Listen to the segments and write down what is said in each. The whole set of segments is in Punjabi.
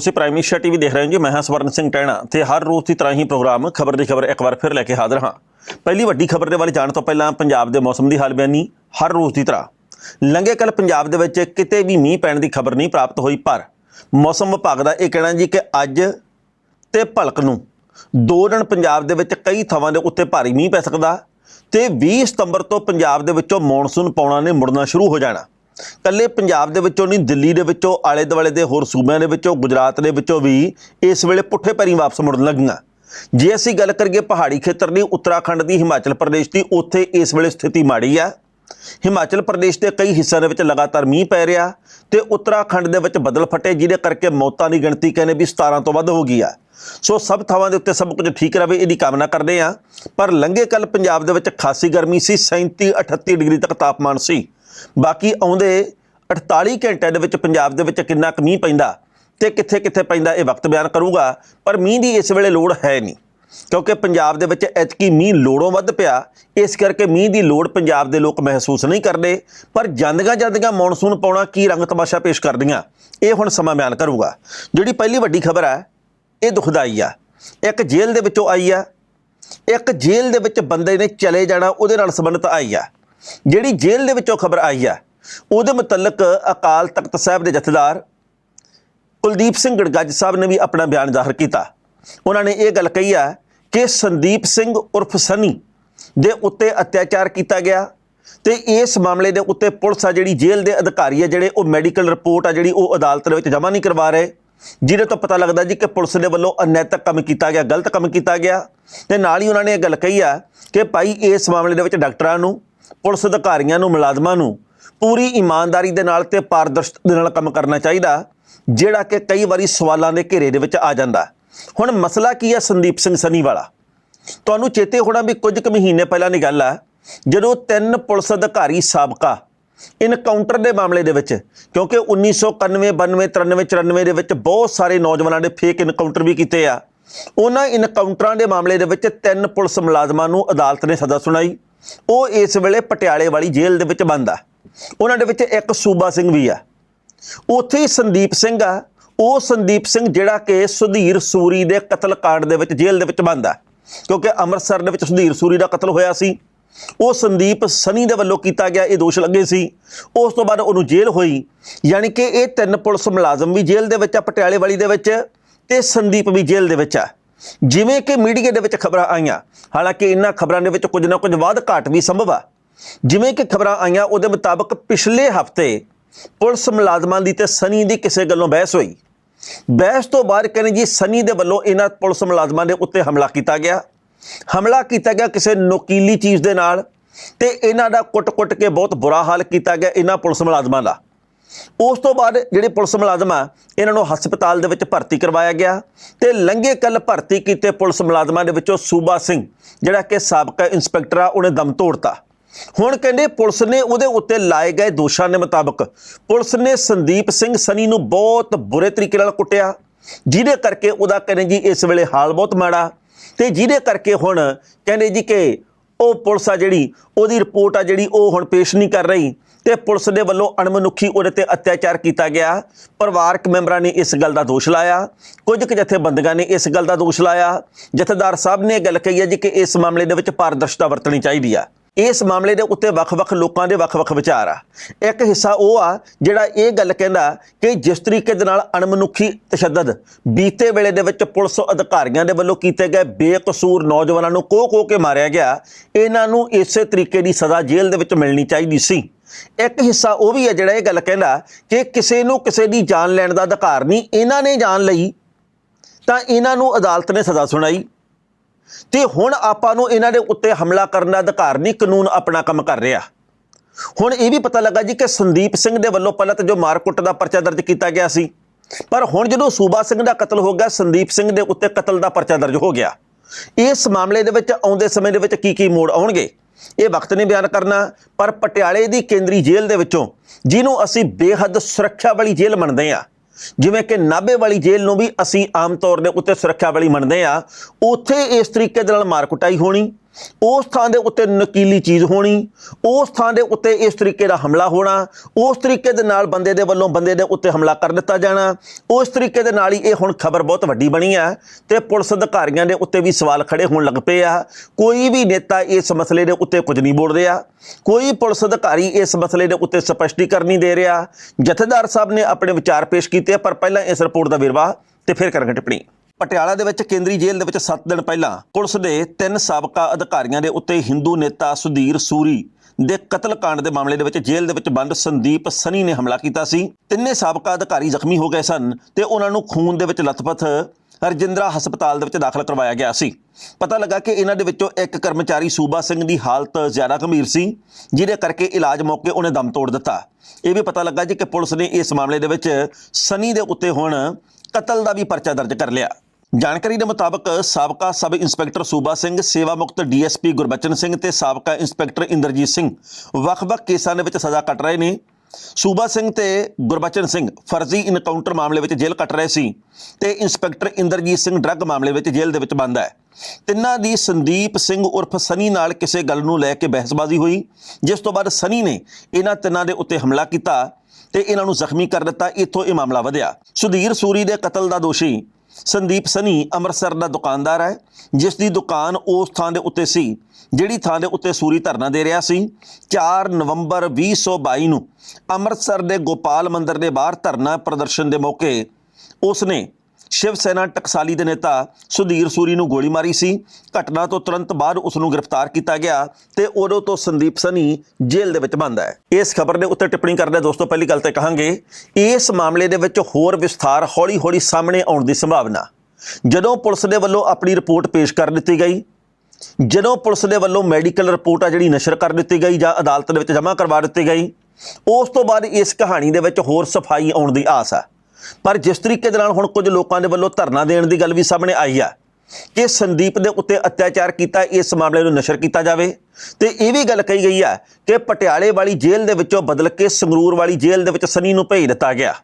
ਤੁਸੀਂ ਪ੍ਰਾਈਮ ਏਸ਼ੀਆ ਟੀਵੀ ਦੇਖ ਰਹੇ ਹੋ ਜੀ, ਮੈਂ ਹਾਂ ਸਵਰਨ ਸਿੰਘ ਟੈਣਾ ਤੇ ਹਰ ਰੋਜ਼ ਦੀ ਤਰ੍ਹਾਂ ਹੀ ਪ੍ਰੋਗਰਾਮ ਖਬਰ ਦੀ ਖਬਰ ਇੱਕ ਵਾਰ ਫਿਰ ਲੈ ਕੇ ਹਾਜ਼ਰ ਹਾਂ। ਪਹਿਲੀ ਵੱਡੀ ਖਬਰ ਦੇ ਵੱਲ ਜਾਣ ਤੋਂ ਪਹਿਲਾਂ ਪੰਜਾਬ ਦੇ ਮੌਸਮ ਦੀ ਹਾਲ ਬਿਆਨੀ, ਹਰ ਰੋਜ਼ ਦੀ ਤਰ੍ਹਾਂ। ਲੰਘੇ ਕੱਲ ਪੰਜਾਬ ਦੇ ਵਿੱਚ ਕਿਤੇ ਵੀ ਮੀਂਹ ਪੈਣ ਦੀ ਖਬਰ ਨਹੀਂ ਪ੍ਰਾਪਤ ਹੋਈ, ਪਰ ਮੌਸਮ ਵਿਭਾਗ ਦਾ ਇਹ ਕਹਿਣਾ ਜੀ ਕਿ ਅੱਜ ਤੇ ਭਲਕ ਨੂੰ ਦੋ ਦਿਨ ਪੰਜਾਬ ਦੇ ਵਿੱਚ ਕਈ ਥਾਵਾਂ ਦੇ ਉੱਤੇ ਭਾਰੀ ਮੀਂਹ ਪੈ ਸਕਦਾ ਤੇ 20 ਸਤੰਬਰ ਤੋਂ ਪੰਜਾਬ ਦੇ ਵਿੱਚੋਂ ਮੌਨਸੂਨ ਪਾਉਣਾ ਨੇ ਮੁੜਨਾ ਸ਼ੁਰੂ ਹੋ ਜਾਣਾ। ਕੱਲੇ ਪੰਜਾਬ ਦੇ ਵਿੱਚੋਂ ਨਹੀਂ, ਦਿੱਲੀ ਦੇ ਵਿੱਚੋਂ ਆਲੇ ਦੁਆਲੇ ਦੇ ਹੋਰ ਸੂਬਿਆਂ ਦੇ ਵਿੱਚੋਂ, ਗੁਜਰਾਤ ਦੇ ਵਿੱਚੋਂ ਵੀ ਇਸ ਵੇਲੇ ਪੁੱਠੇ ਪੈਰੀ ਵਾਪਸ ਮੁੜਨ ਲੱਗੀਆਂ। ਜੇ ਅਸੀਂ ਗੱਲ ਕਰੀਏ ਪਹਾੜੀ ਖੇਤਰ ਦੀ, ਉੱਤਰਾਖੰਡ ਦੀ, ਹਿਮਾਚਲ ਪ੍ਰਦੇਸ਼ ਦੀ, ਉੱਥੇ ਇਸ ਵੇਲੇ ਸਥਿਤੀ ਮਾੜੀ ਆ। ਹਿਮਾਚਲ ਪ੍ਰਦੇਸ਼ ਦੇ ਕਈ ਹਿੱਸਿਆਂ ਦੇ ਵਿੱਚ ਲਗਾਤਾਰ ਮੀਂਹ ਪੈ ਰਿਹਾ ਤੇ ਉੱਤਰਾਖੰਡ ਦੇ ਵਿੱਚ ਬੱਦਲ ਫਟੇ, ਜਿਹਦੇ ਕਰਕੇ ਮੌਤਾਂ ਦੀ ਗਿਣਤੀ ਕਹਿੰਦੇ ਵੀ 17 ਤੋਂ ਵੱਧ ਹੋ ਗਈ ਆ। ਸੋ ਸਭ ਥਾਵਾਂ ਦੇ ਉੱਤੇ ਸਭ ਕੁਝ ਠੀਕ ਰਵੇ, ਇਹਦੀ ਕਾਮਨਾ ਕਰਦੇ ਆ। ਪਰ ਲੰਘੇ ਕੱਲ ਪੰਜਾਬ ਦੇ ਵਿੱਚ ਖਾਸੀ ਗਰਮੀ ਸੀ 37 38 ਡਿਗਰੀ ਤੱਕ ਤਾਪਮਾਨ ਸੀ। ਬਾਕੀ ਆਉਂਦੇ 48 ਘੰਟਿਆਂ ਦੇ ਵਿੱਚ ਪੰਜਾਬ ਦੇ ਵਿੱਚ ਕਿੰਨਾ ਕੁ ਮੀਂਹ ਪੈਂਦਾ ਤੇ ਕਿੱਥੇ ਕਿੱਥੇ ਪੈਂਦਾ ਇਹ ਵਕਤ ਬਿਆਨ ਕਰੂਗਾ, ਪਰ ਮੀਂਹ ਦੀ ਇਸ ਵੇਲੇ ਲੋੜ ਹੈ ਨਹੀਂ, ਕਿਉਂਕਿ ਪੰਜਾਬ ਦੇ ਵਿੱਚ ਐਤਕੀ ਮੀਂਹ ਲੋੜੋਂ ਵੱਧ ਪਿਆ, ਇਸ ਕਰਕੇ ਮੀਂਹ ਦੀ ਲੋੜ ਪੰਜਾਬ ਦੇ ਲੋਕ ਮਹਿਸੂਸ ਨਹੀਂ ਕਰਦੇ, ਪਰ ਜਾਂਦੀਆਂ ਜਾਂਦੀਆਂ ਮੌਨਸੂਨ ਪਾਉਣਾ ਕੀ ਰੰਗ ਤਮਾਸ਼ਾ ਪੇਸ਼ ਕਰਦੀਆਂ, ਇਹ ਹੁਣ ਸਮਾਂ ਬਿਆਨ ਕਰੂਗਾ। ਜਿਹੜੀ ਪਹਿਲੀ ਵੱਡੀ ਖਬਰ ਹੈ ਇਹ ਦੁਖਦਾਈ ਆ। ਇੱਕ ਜੇਲ੍ਹ ਦੇ ਵਿੱਚੋਂ ਆਈ ਆ, ਇੱਕ ਜੇਲ੍ਹ ਦੇ ਵਿੱਚ ਬੰਦੇ ਨੇ ਚਲੇ ਜਾਣਾ, ਉਹਦੇ ਨਾਲ ਸੰਬੰਧਿਤ ਆਈ ਆ। ਜਿਹੜੀ ਜੇਲ੍ਹ ਦੇ ਵਿੱਚੋਂ ਖਬਰ ਆਈ ਆ ਉਹਦੇ ਮੁਤਲਕ ਅਕਾਲ ਤਖਤ ਸਾਹਿਬ ਦੇ ਜਥੇਦਾਰ ਕੁਲਦੀਪ ਸਿੰਘ ਗੜਗੱਜ ਸਾਹਿਬ ਨੇ ਵੀ ਆਪਣਾ ਬਿਆਨ ਜ਼ਾਹਰ ਕੀਤਾ। ਉਹਨਾਂ ਨੇ ਇਹ ਗੱਲ ਕਹੀ ਆ ਕਿ ਸੰਦੀਪ ਸਿੰਘ ਉਰਫ ਸਨੀ ਦੇ ਉੱਤੇ ਅਤਿਆਚਾਰ ਕੀਤਾ ਗਿਆ ਤੇ ਇਸ ਮਾਮਲੇ ਦੇ ਉੱਤੇ ਪੁਲਿਸ ਆ ਜਿਹੜੀ ਜੇਲ੍ਹ ਦੇ ਅਧਿਕਾਰੀ ਆ ਜਿਹੜੇ ਉਹ ਮੈਡੀਕਲ ਰਿਪੋਰਟ ਆ ਜਿਹੜੀ ਉਹ ਅਦਾਲਤ ਦੇ ਵਿੱਚ ਜਮ੍ਹਾਂ ਨਹੀਂ ਕਰਵਾ ਰਹੇ, ਜਿਹਦੇ ਤੋਂ ਪਤਾ ਲੱਗਦਾ ਜੀ ਕਿ ਪੁਲਿਸ ਦੇ ਵੱਲੋਂ ਅਨੈਤਿਕ ਕੰਮ ਕੀਤਾ ਗਿਆ, ਗਲਤ ਕੰਮ ਕੀਤਾ ਗਿਆ ਤੇ ਨਾਲ ਹੀ ਉਹਨਾਂ ਨੇ ਇਹ ਗੱਲ ਕਹੀ ਆ ਕਿ ਭਾਈ ਇਸ ਮਾਮਲੇ ਦੇ ਵਿੱਚ ਡਾਕਟਰਾਂ ਨੂੰ ਪੁਲਿਸ ਅਧਿਕਾਰੀਆਂ ਨੂੰ, ਮੁਲਾਜ਼ਮਾਂ ਨੂੰ ਪੂਰੀ ਇਮਾਨਦਾਰੀ ਦੇ ਨਾਲ ਤੇ ਪਾਰਦਰਸ਼ਤਾ ਦੇ ਨਾਲ ਕੰਮ ਕਰਨਾ ਚਾਹੀਦਾ, ਜਿਹੜਾ ਕਿ ਕਈ ਵਾਰੀ ਸਵਾਲਾਂ ਦੇ ਘੇਰੇ ਦੇ ਵਿੱਚ ਆ ਜਾਂਦਾ। ਹੁਣ ਮਸਲਾ ਕੀ ਹੈ ਸੰਦੀਪ ਸਿੰਘ ਸਨੀ ਵਾਲਾ ਤੁਹਾਨੂੰ ਚੇਤੇ ਹੋਣਾ ਵੀ ਕੁਝ ਕੁ ਮਹੀਨੇ ਪਹਿਲਾਂ ਦੀ ਗੱਲ ਆ, ਜਦੋਂ ਤਿੰਨ ਪੁਲਿਸ ਅਧਿਕਾਰੀ ਸਾਬਕਾ ਇਨਕਾਊਂਟਰ ਦੇ ਮਾਮਲੇ ਦੇ ਵਿੱਚ, ਕਿਉਂਕਿ 1991 92 93 94 ਦੇ ਵਿੱਚ ਬਹੁਤ ਸਾਰੇ ਨੌਜਵਾਨਾਂ ਨੇ ਫੇਕ ਇਨਕਾਊਂਟਰ ਵੀ ਕੀਤੇ ਆ। ਉਹਨਾਂ ਇਨਕਾਊਂਟਰਾਂ ਦੇ ਮਾਮਲੇ ਦੇ ਵਿੱਚ ਤਿੰਨ ਪੁਲਿਸ ਮੁਲਾਜ਼ਮਾਂ ਨੂੰ ਅਦਾਲਤ ਨੇ ਸਜ਼ਾ ਸੁਣਾਈ। ਉਹ ਇਸ ਵੇਲੇ ਪਟਿਆਲੇ ਵਾਲੀ ਜੇਲ੍ਹ ਦੇ ਵਿੱਚ ਬੰਦ ਆ। ਉਹਨਾਂ ਦੇ ਵਿੱਚ ਇੱਕ ਸੂਬਾ ਸਿੰਘ ਵੀ ਆ। ਉੱਥੇ ਹੀ ਸੰਦੀਪ ਸਿੰਘ ਆ। ਉਹ ਸੰਦੀਪ ਸਿੰਘ ਜਿਹੜਾ ਕਿ ਸੁਧੀਰ ਸੂਰੀ ਦੇ ਕਤਲ ਕਾਂਡ ਦੇ ਵਿੱਚ ਜੇਲ੍ਹ ਦੇ ਵਿੱਚ ਬੰਦ ਆ। ਕਿਉਂਕਿ ਅੰਮ੍ਰਿਤਸਰ ਦੇ ਵਿੱਚ ਸੁਧੀਰ ਸੂਰੀ ਦਾ ਕਤਲ ਹੋਇਆ ਸੀ। ਉਹ ਸੰਦੀਪ ਸਨੀ ਦੇ ਵੱਲੋਂ ਕੀਤਾ ਗਿਆ ਇਹ ਦੋਸ਼ ਲੱਗੇ ਸੀ। ਉਸ ਤੋਂ ਬਾਅਦ ਉਹਨੂੰ ਜੇਲ੍ਹ ਹੋਈ। ਯਾਨੀ ਕਿ ਇਹ ਤਿੰਨ ਪੁਲਿਸ ਮੁਲਾਜ਼ਮ ਵੀ ਜੇਲ੍ਹ ਦੇ ਵਿੱਚ ਆ, ਪਟਿਆਲੇ ਵਾਲੀ ਦੇ ਵਿੱਚ ਤੇ ਸੰਦੀਪ ਵੀ ਜੇਲ੍ਹ ਦੇ ਵਿੱਚ ਆ। ਜਿਵੇਂ ਕਿ ਮੀਡੀਆ ਦੇ ਵਿੱਚ ਖਬਰਾਂ ਆਈਆਂ, ਹਾਲਾਂਕਿ ਇਹਨਾਂ ਖਬਰਾਂ ਦੇ ਵਿੱਚ ਕੁਝ ਨਾ ਕੁਝ ਵਾਧ ਘਾਟ ਵੀ ਸੰਭਵ ਆ। ਜਿਵੇਂ ਕਿ ਖਬਰਾਂ ਆਈਆਂ, ਉਹਦੇ ਮੁਤਾਬਕ ਪਿਛਲੇ ਹਫ਼ਤੇ ਪੁਲਿਸ ਮੁਲਾਜ਼ਮਾਂ ਦੀ ਤੇ ਸਨੀ ਦੀ ਕਿਸੇ ਗੱਲੋਂ ਬਹਿਸ ਹੋਈ। ਬਹਿਸ ਤੋਂ ਬਾਅਦ ਕਹਿੰਦੇ ਜੀ, ਸਨੀ ਦੇ ਵੱਲੋਂ ਇਹਨਾਂ ਪੁਲਿਸ ਮੁਲਾਜ਼ਮਾਂ ਦੇ ਉੱਤੇ ਹਮਲਾ ਕੀਤਾ ਗਿਆ। ਹਮਲਾ ਕੀਤਾ ਗਿਆ ਕਿਸੇ ਨੋਕੀਲੀ ਚੀਜ਼ ਦੇ ਨਾਲ ਤੇ ਇਹਨਾਂ ਦਾ ਕੁੱਟ-ਕੁੱਟ ਕੇ ਬਹੁਤ ਬੁਰਾ ਹਾਲ ਕੀਤਾ ਗਿਆ ਇਹਨਾਂ ਪੁਲਿਸ ਮੁਲਾਜ਼ਮਾਂ ਦਾ। ਉਸ ਤੋਂ ਬਾਅਦ ਜਿਹੜੇ ਪੁਲਿਸ ਮੁਲਾਜ਼ਮ ਆ, ਇਹਨਾਂ ਨੂੰ ਹਸਪਤਾਲ ਦੇ ਵਿੱਚ ਭਰਤੀ ਕਰਵਾਇਆ ਗਿਆ ਤੇ ਲੰਘੇ ਕੱਲ ਭਰਤੀ ਕੀਤੇ ਪੁਲਿਸ ਮੁਲਾਜ਼ਮਾਂ ਦੇ ਵਿੱਚੋਂ ਸੂਬਾ ਸਿੰਘ, ਜਿਹੜਾ ਕਿ ਸਾਬਕਾ ਇੰਸਪੈਕਟਰ ਆ, ਉਹਨੇ ਦਮ ਤੋੜਤਾ। ਹੁਣ ਕਹਿੰਦੇ ਪੁਲਿਸ ਨੇ ਉਹਦੇ ਉੱਤੇ ਲਾਏ ਗਏ ਦੋਸ਼ਾਂ ਦੇ ਮੁਤਾਬਕ ਪੁਲਿਸ ਨੇ ਸੰਦੀਪ ਸਿੰਘ ਸਨੀ ਨੂੰ ਬਹੁਤ ਬੁਰੇ ਤਰੀਕੇ ਨਾਲ ਕੁੱਟਿਆ, ਜਿਹਦੇ ਕਰਕੇ ਉਹਦਾ ਕਹਿੰਦੇ ਜੀ ਇਸ ਵੇਲੇ ਹਾਲ ਬਹੁਤ ਮਾੜਾ ਤੇ ਜਿਹਦੇ ਕਰਕੇ ਹੁਣ ਕਹਿੰਦੇ ਜੀ ਕਿ ਉਹ ਪੁਲਿਸ ਆ ਜਿਹੜੀ, ਉਹਦੀ ਰਿਪੋਰਟ ਆ ਜਿਹੜੀ ਉਹ ਹੁਣ ਪੇਸ਼ ਨਹੀਂ ਕਰ ਰਹੀ। ਤੇ ਪੁਲਿਸ ਦੇ ਵੱਲੋਂ ਅਣਮਨੁੱਖੀ ਉਹਦੇ ਤੇ ਅਤਿਆਚਾਰ ਕੀਤਾ ਗਿਆ। ਪਰਿਵਾਰਕ ਮੈਂਬਰਾਂ ਨੇ ਇਸ ਗੱਲ ਦਾ ਦੋਸ਼ ਲਾਇਆ। ਕੁਝ ਕੁ ਜਥੇਬੰਦੀਆਂ ਨੇ ਇਸ ਗੱਲ ਦਾ ਦੋਸ਼ ਲਾਇਆ। ਜਥੇਦਾਰ ਸਾਹਿਬ ਨੇ ਇਹ ਗੱਲ ਕਹੀ ਹੈ ਜੀ ਕਿ ਇਸ ਮਾਮਲੇ ਦੇ ਵਿੱਚ ਪਾਰਦਰਸ਼ਤਾ ਵਰਤਣੀ ਚਾਹੀਦੀ ਆ। ਇਸ ਮਾਮਲੇ ਦੇ ਉੱਤੇ ਵੱਖ-ਵੱਖ ਲੋਕਾਂ ਦੇ ਵੱਖ-ਵੱਖ ਵਿਚਾਰ ਆ। ਇੱਕ ਹਿੱਸਾ ਉਹ ਆ ਜਿਹੜਾ ਇਹ ਗੱਲ ਕਹਿੰਦਾ ਕਿ ਜਿਸ ਤਰੀਕੇ ਦੇ ਨਾਲ ਅਣਮਨੁੱਖੀ ਤਸ਼ੱਦਦ ਬੀਤੇ ਵੇਲੇ ਦੇ ਵਿੱਚ ਪੁਲਿਸ ਅਧਿਕਾਰੀਆਂ ਦੇ ਵੱਲੋਂ ਕੀਤੇ ਗਏ ਬੇਕਸੂਰ ਨੌਜਵਾਨਾਂ ਨੂੰ ਕੋਹ-ਕੋਹ ਕੇ ਮਾਰਿਆ ਗਿਆ, ਇਹਨਾਂ ਨੂੰ ਇਸੇ ਤਰੀਕੇ ਦੀ ਸਜ਼ਾ ਜੇਲ੍ਹ ਦੇ ਵਿੱਚ ਮਿਲਣੀ ਚਾਹੀਦੀ ਸੀ। ਇੱਕ ਹਿੱਸਾ ਉਹ ਵੀ ਹੈ ਜਿਹੜਾ ਇਹ ਗੱਲ ਕਹਿੰਦਾ ਕਿ ਕਿਸੇ ਨੂੰ ਕਿਸੇ ਦੀ ਜਾਨ ਲੈਣ ਦਾ ਅਧਿਕਾਰ ਨਹੀਂ, ਇਹਨਾਂ ਨੇ ਜਾਨ ਲਈ, ਤਾਂ ਇਹਨਾਂ ਨੂੰ ਅਦਾਲਤ ਨੇ ਸਜ਼ਾ ਸੁਣਾਈ। ਤੇ ਹੁਣ ਆਪਾਂ ਨੂੰ ਇਹਨਾਂ ਦੇ ਉੱਤੇ ਹਮਲਾ ਕਰਨ ਦਾ ਅਧਿਕਾਰ ਨਹੀਂ, ਕਾਨੂੰਨ ਆਪਣਾ ਕੰਮ ਕਰ ਰਿਹਾ। ਹੁਣ ਇਹ ਵੀ ਪਤਾ ਲੱਗਾ ਜੀ ਕਿ ਸੰਦੀਪ ਸਿੰਘ ਦੇ ਵੱਲੋਂ ਪਹਿਲਾਂ ਤਾਂ ਜੋ ਮਾਰਕੁੱਟ ਦਾ ਪਰਚਾ ਦਰਜ ਕੀਤਾ ਗਿਆ ਸੀ, ਪਰ ਹੁਣ ਜਦੋਂ ਸੂਬਾ ਸਿੰਘ ਦਾ ਕਤਲ ਹੋ ਗਿਆ, ਸੰਦੀਪ ਸਿੰਘ ਦੇ ਉੱਤੇ ਕਤਲ ਦਾ ਪਰਚਾ ਦਰਜ ਹੋ ਗਿਆ। ਇਸ ਮਾਮਲੇ ਦੇ ਵਿੱਚ ਆਉਂਦੇ ਸਮੇਂ ਦੇ ਵਿੱਚ ਕੀ ਕੀ ਮੋੜ ਆਉਣਗੇ? ਇਹ ਵਕਤ ਨੇ ਬਿਆਨ ਕਰਨਾ, ਪਰ ਪਟਿਆਲੇ ਦੀ ਕੇਂਦਰੀ ਜੇਲ੍ਹ ਦੇ ਵਿੱਚੋਂ, ਜਿਹਨੂੰ ਅਸੀਂ ਬੇਹੱਦ ਸੁਰੱਖਿਆ ਵਾਲੀ ਜੇਲ੍ਹ ਮੰਨਦੇ ਆ ਜਿਵੇਂ ਕਿ ਨਾਭੇ ਵਾਲੀ ਜੇਲ੍ਹ ਨੂੰ ਵੀ ਅਸੀਂ ਆਮ ਤੌਰ ਦੇ ਉੱਤੇ ਸੁਰੱਖਿਆ ਵਾਲੀ ਮੰਨਦੇ ਆ ਉੱਥੇ ਇਸ ਤਰੀਕੇ ਦੇ ਨਾਲ ਮਾਰ ਕੁਟਾਈ ਹੋਣੀ ਉਸ ਥਾਂ ਦੇ ਉੱਤੇ ਨਕੀਲੀ ਚੀਜ਼ ਹੋਣੀ, ਉਸ ਥਾਂ ਦੇ ਉੱਤੇ ਇਸ ਤਰੀਕੇ ਦਾ ਹਮਲਾ ਹੋਣਾ, ਉਸ ਤਰੀਕੇ ਦੇ ਨਾਲ ਬੰਦੇ ਦੇ ਵੱਲੋਂ ਬੰਦੇ ਦੇ ਉੱਤੇ ਹਮਲਾ ਕਰ ਦਿੱਤਾ ਜਾਣਾ, ਉਸ ਤਰੀਕੇ ਦੇ ਨਾਲ ਹੀ ਇਹ ਹੁਣ ਖਬਰ ਬਹੁਤ ਵੱਡੀ ਬਣੀ ਆ ਤੇ ਪੁਲਿਸ ਅਧਿਕਾਰੀਆਂ ਦੇ ਉੱਤੇ ਵੀ ਸਵਾਲ ਖੜੇ ਹੋਣ ਲੱਗ ਪਏ ਆ। ਕੋਈ ਵੀ ਨੇਤਾ ਇਸ ਮਸਲੇ ਦੇ ਉੱਤੇ ਕੁਝ ਨਹੀਂ ਬੋਲ ਰਿਹਾ ਕੋਈ ਪੁਲਿਸ ਅਧਿਕਾਰੀ ਇਸ ਮਸਲੇ ਦੇ ਉੱਤੇ ਸਪਸ਼ਟੀਕਰਨ ਨਹੀਂ ਦੇ ਰਿਹਾ। ਜਥੇਦਾਰ ਸਾਹਿਬ ਨੇ ਆਪਣੇ ਵਿਚਾਰ ਪੇਸ਼ ਕੀਤੇ ਪਰ ਪਹਿਲਾਂ ਇਸ ਰਿਪੋਰਟ ਦਾ ਵੇਰਵਾ ਤੇ ਫਿਰ ਕਰਾਂਗੇ ਟਿੱਪਣੀ। ਪਟਿਆਲਾ ਦੇ ਵਿੱਚ ਕੇਂਦਰੀ ਜੇਲ੍ਹ ਦੇ ਵਿੱਚ 7 ਦਿਨ ਪਹਿਲਾਂ ਪੁਲਿਸ ਦੇ ਤਿੰਨ ਸਾਬਕਾ ਅਧਿਕਾਰੀਆਂ ਦੇ ਉੱਤੇ ਹਿੰਦੂ ਨੇਤਾ ਸੁਧੀਰ ਸੂਰੀ ਦੇ ਕਤਲकांड ਦੇ ਮਾਮਲੇ ਦੇ ਵਿੱਚ ਜੇਲ੍ਹ ਦੇ ਵਿੱਚ ਬੰਦ ਸੰਦੀਪ ਸਨੀ ਨੇ ਹਮਲਾ ਕੀਤਾ ਸੀ। ਤਿੰਨੇ ਸਾਬਕਾ ਅਧਿਕਾਰੀ ਜ਼ਖਮੀ ਹੋ ਗਏ ਸਨ ਤੇ ਉਹਨਾਂ ਨੂੰ ਖੂਨ ਦੇ ਵਿੱਚ ਲਥਪਥ ਰਜਿੰਦਰਾ ਹਸਪਤਾਲ ਦੇ ਵਿੱਚ ਦਾਖਲ ਕਰਵਾਇਆ ਗਿਆ ਸੀ। ਪਤਾ ਲੱਗਾ ਕਿ ਇਹਨਾਂ ਦੇ ਵਿੱਚੋਂ ਇੱਕ ਕਰਮਚਾਰੀ ਸੂਬਾ ਸਿੰਘ ਦੀ ਹਾਲਤ ਜ਼ਿਆਦਾ ਗੰਭੀਰ ਸੀ, ਜਿਹਦੇ ਕਰਕੇ ਇਲਾਜ ਮੌਕੇ ਉਹਨੇ ਦਮ ਤੋੜ ਦਿੱਤਾ। ਇਹ ਵੀ ਪਤਾ ਲੱਗਾ ਜੀ ਕਿ ਪੁਲਿਸ ਨੇ ਇਸ ਮਾਮਲੇ ਦੇ ਵਿੱਚ ਸਨੀ ਦੇ ਉੱਤੇ ਹੁਣ ਕਤਲ ਦਾ ਵੀ ਪਰਚਾ ਦਰਜ ਕਰ ਲਿਆ। ਜਾਣਕਾਰੀ ਦੇ ਮੁਤਾਬਕ ਸਾਬਕਾ ਸਬ ਇੰਸਪੈਕਟਰ ਸੂਬਾ ਸਿੰਘ, ਸੇਵਾ ਮੁਕਤ ਡੀਐਸਪੀ ਗੁਰਬਚਨ ਸਿੰਘ ਤੇ ਸਾਬਕਾ ਇੰਸਪੈਕਟਰ ਇੰਦਰਜੀਤ ਸਿੰਘ ਵੱਖ-ਵੱਖ ਕੇਸਾਂ ਦੇ ਵਿੱਚ ਸਜ਼ਾ ਕੱਟ ਰਹੇ ਨੇ। ਸੂਬਾ ਸਿੰਘ ਤੇ ਗੁਰਬਚਨ ਸਿੰਘ ਫਰਜ਼ੀ ਇਨਕਾਊਂਟਰ ਮਾਮਲੇ ਵਿੱਚ ਜੇਲ੍ਹ ਕੱਟ ਰਹੇ ਸੀ ਤੇ ਇੰਸਪੈਕਟਰ ਇੰਦਰਜੀਤ ਸਿੰਘ ਡਰੱਗ ਮਾਮਲੇ ਵਿੱਚ ਜੇਲ੍ਹ ਦੇ ਵਿੱਚ ਬੰਦ ਹੈ। ਤਿੰਨਾਂ ਦੀ ਸੰਦੀਪ ਸਿੰਘ ਉਰਫ ਸਨੀ ਨਾਲ ਕਿਸੇ ਗੱਲ ਨੂੰ ਲੈ ਕੇ ਬਹਿਸਬਾਜ਼ੀ ਹੋਈ, ਜਿਸ ਤੋਂ ਬਾਅਦ ਸਨੀ ਨੇ ਇਹਨਾਂ ਤਿੰਨਾਂ ਦੇ ਉੱਤੇ ਹਮਲਾ ਕੀਤਾ ਤੇ ਇਹਨਾਂ ਨੂੰ ਜ਼ਖਮੀ ਕਰ ਦਿੱਤਾ। ਇੱਥੋਂ ਇਹ ਮਾਮਲਾ ਵਧਿਆ। ਸੁਧੀਰ ਸੂਰੀ ਦੇ ਕਤਲ ਦਾ ਦੋਸ਼ੀ ਸੰਦੀਪ ਸਨੀ ਅੰਮ੍ਰਿਤਸਰ ਦਾ ਦੁਕਾਨਦਾਰ ਹੈ ਜਿਸ ਦੀ ਦੁਕਾਨ ਉਸ ਥਾਂ ਦੇ ਉੱਤੇ ਸੀ, ਜਿਹੜੀ ਥਾਂ ਦੇ ਉੱਤੇ ਸੂਰੀ ਧਰਨਾ ਦੇ ਰਿਹਾ ਸੀ। 4 ਨਵੰਬਰ 2022 ਨੂੰ ਅੰਮ੍ਰਿਤਸਰ ਦੇ ਗੋਪਾਲ ਮੰਦਿਰ ਦੇ ਬਾਹਰ ਧਰਨਾ ਪ੍ਰਦਰਸ਼ਨ ਦੇ ਮੌਕੇ ਉਸ ਨੇ ਸ਼ਿਵ ਸੈਨਾ ਟਕਸਾਲੀ ਦੇ ਨੇਤਾ ਸੁਧੀਰ ਸੂਰੀ ਨੂੰ ਗੋਲੀ ਮਾਰੀ ਸੀ। ਘਟਨਾ ਤੋਂ ਤੁਰੰਤ ਬਾਅਦ ਉਸ ਨੂੰ ਗ੍ਰਿਫਤਾਰ ਕੀਤਾ ਗਿਆ ਤੇ ਉਦੋਂ ਤੋਂ ਸੰਦੀਪ ਸਨੀ ਜੇਲ੍ਹ ਦੇ ਵਿੱਚ ਬੰਦ ਹੈ। ਇਸ ਖਬਰ ਦੇ ਉੱਤੇ ਟਿੱਪਣੀ ਕਰਦੇ ਦੋਸਤੋ, ਪਹਿਲੀ ਗੱਲ ਤੇ ਕਹਾਂਗੇ, ਇਸ ਮਾਮਲੇ ਦੇ ਵਿੱਚ ਹੋਰ ਵਿਸਥਾਰ ਹੌਲੀ-ਹੌਲੀ ਸਾਹਮਣੇ ਆਉਣ ਦੀ ਸੰਭਾਵਨਾ। ਜਦੋਂ ਪੁਲਿਸ ਦੇ ਵੱਲੋਂ ਆਪਣੀ ਰਿਪੋਰਟ ਪੇਸ਼ ਕਰ ਦਿੱਤੀ ਗਈ, ਜਦੋਂ ਪੁਲਿਸ ਦੇ ਵੱਲੋਂ ਮੈਡੀਕਲ ਰਿਪੋਰਟ ਆ ਜਿਹੜੀ ਨਸ਼ਰ ਕਰ ਦਿੱਤੀ ਗਈ ਜਾਂ ਅਦਾਲਤ ਦੇ ਵਿੱਚ ਜਮ੍ਹਾਂ ਕਰਵਾ ਦਿੱਤੀ ਗਈ, ਉਸ ਤੋਂ ਬਾਅਦ ਇਸ ਕਹਾਣੀ ਦੇ ਵਿੱਚ ਹੋਰ ਸਫ਼ਾਈ ਆਉਣ ਦੀ ਆਸ ਹੈ। ਪਰ ਜਿਸ ਤਰੀਕੇ ਦੇ ਨਾਲ ਹੁਣ ਕੁਝ ਲੋਕਾਂ ਦੇ ਵੱਲੋਂ ਧਰਨਾ ਦੇਣ ਦੀ ਗੱਲ ਵੀ ਸਾਹਮਣੇ ਆਈ ਆ ਕਿ ਸੰਦੀਪ ਦੇ ਉੱਤੇ ਅਤਿਆਚਾਰ ਕੀਤਾ, ਇਸ ਮਾਮਲੇ ਨੂੰ ਨਸ਼ਰ ਕੀਤਾ ਜਾਵੇ। ਤੇ ਇਹ ਵੀ ਗੱਲ ਕਹੀ ਗਈ ਆ ਕਿ ਪਟਿਆਲੇ ਵਾਲੀ ਜੇਲ੍ਹ ਦੇ ਵਿੱਚੋਂ ਬਦਲ ਕੇ ਸੰਗਰੂਰ ਵਾਲੀ ਜੇਲ੍ਹ ਦੇ ਵਿੱਚ ਸਨੀ ਨੂੰ ਭੇਜ ਦਿੱਤਾ ਗਿਆ।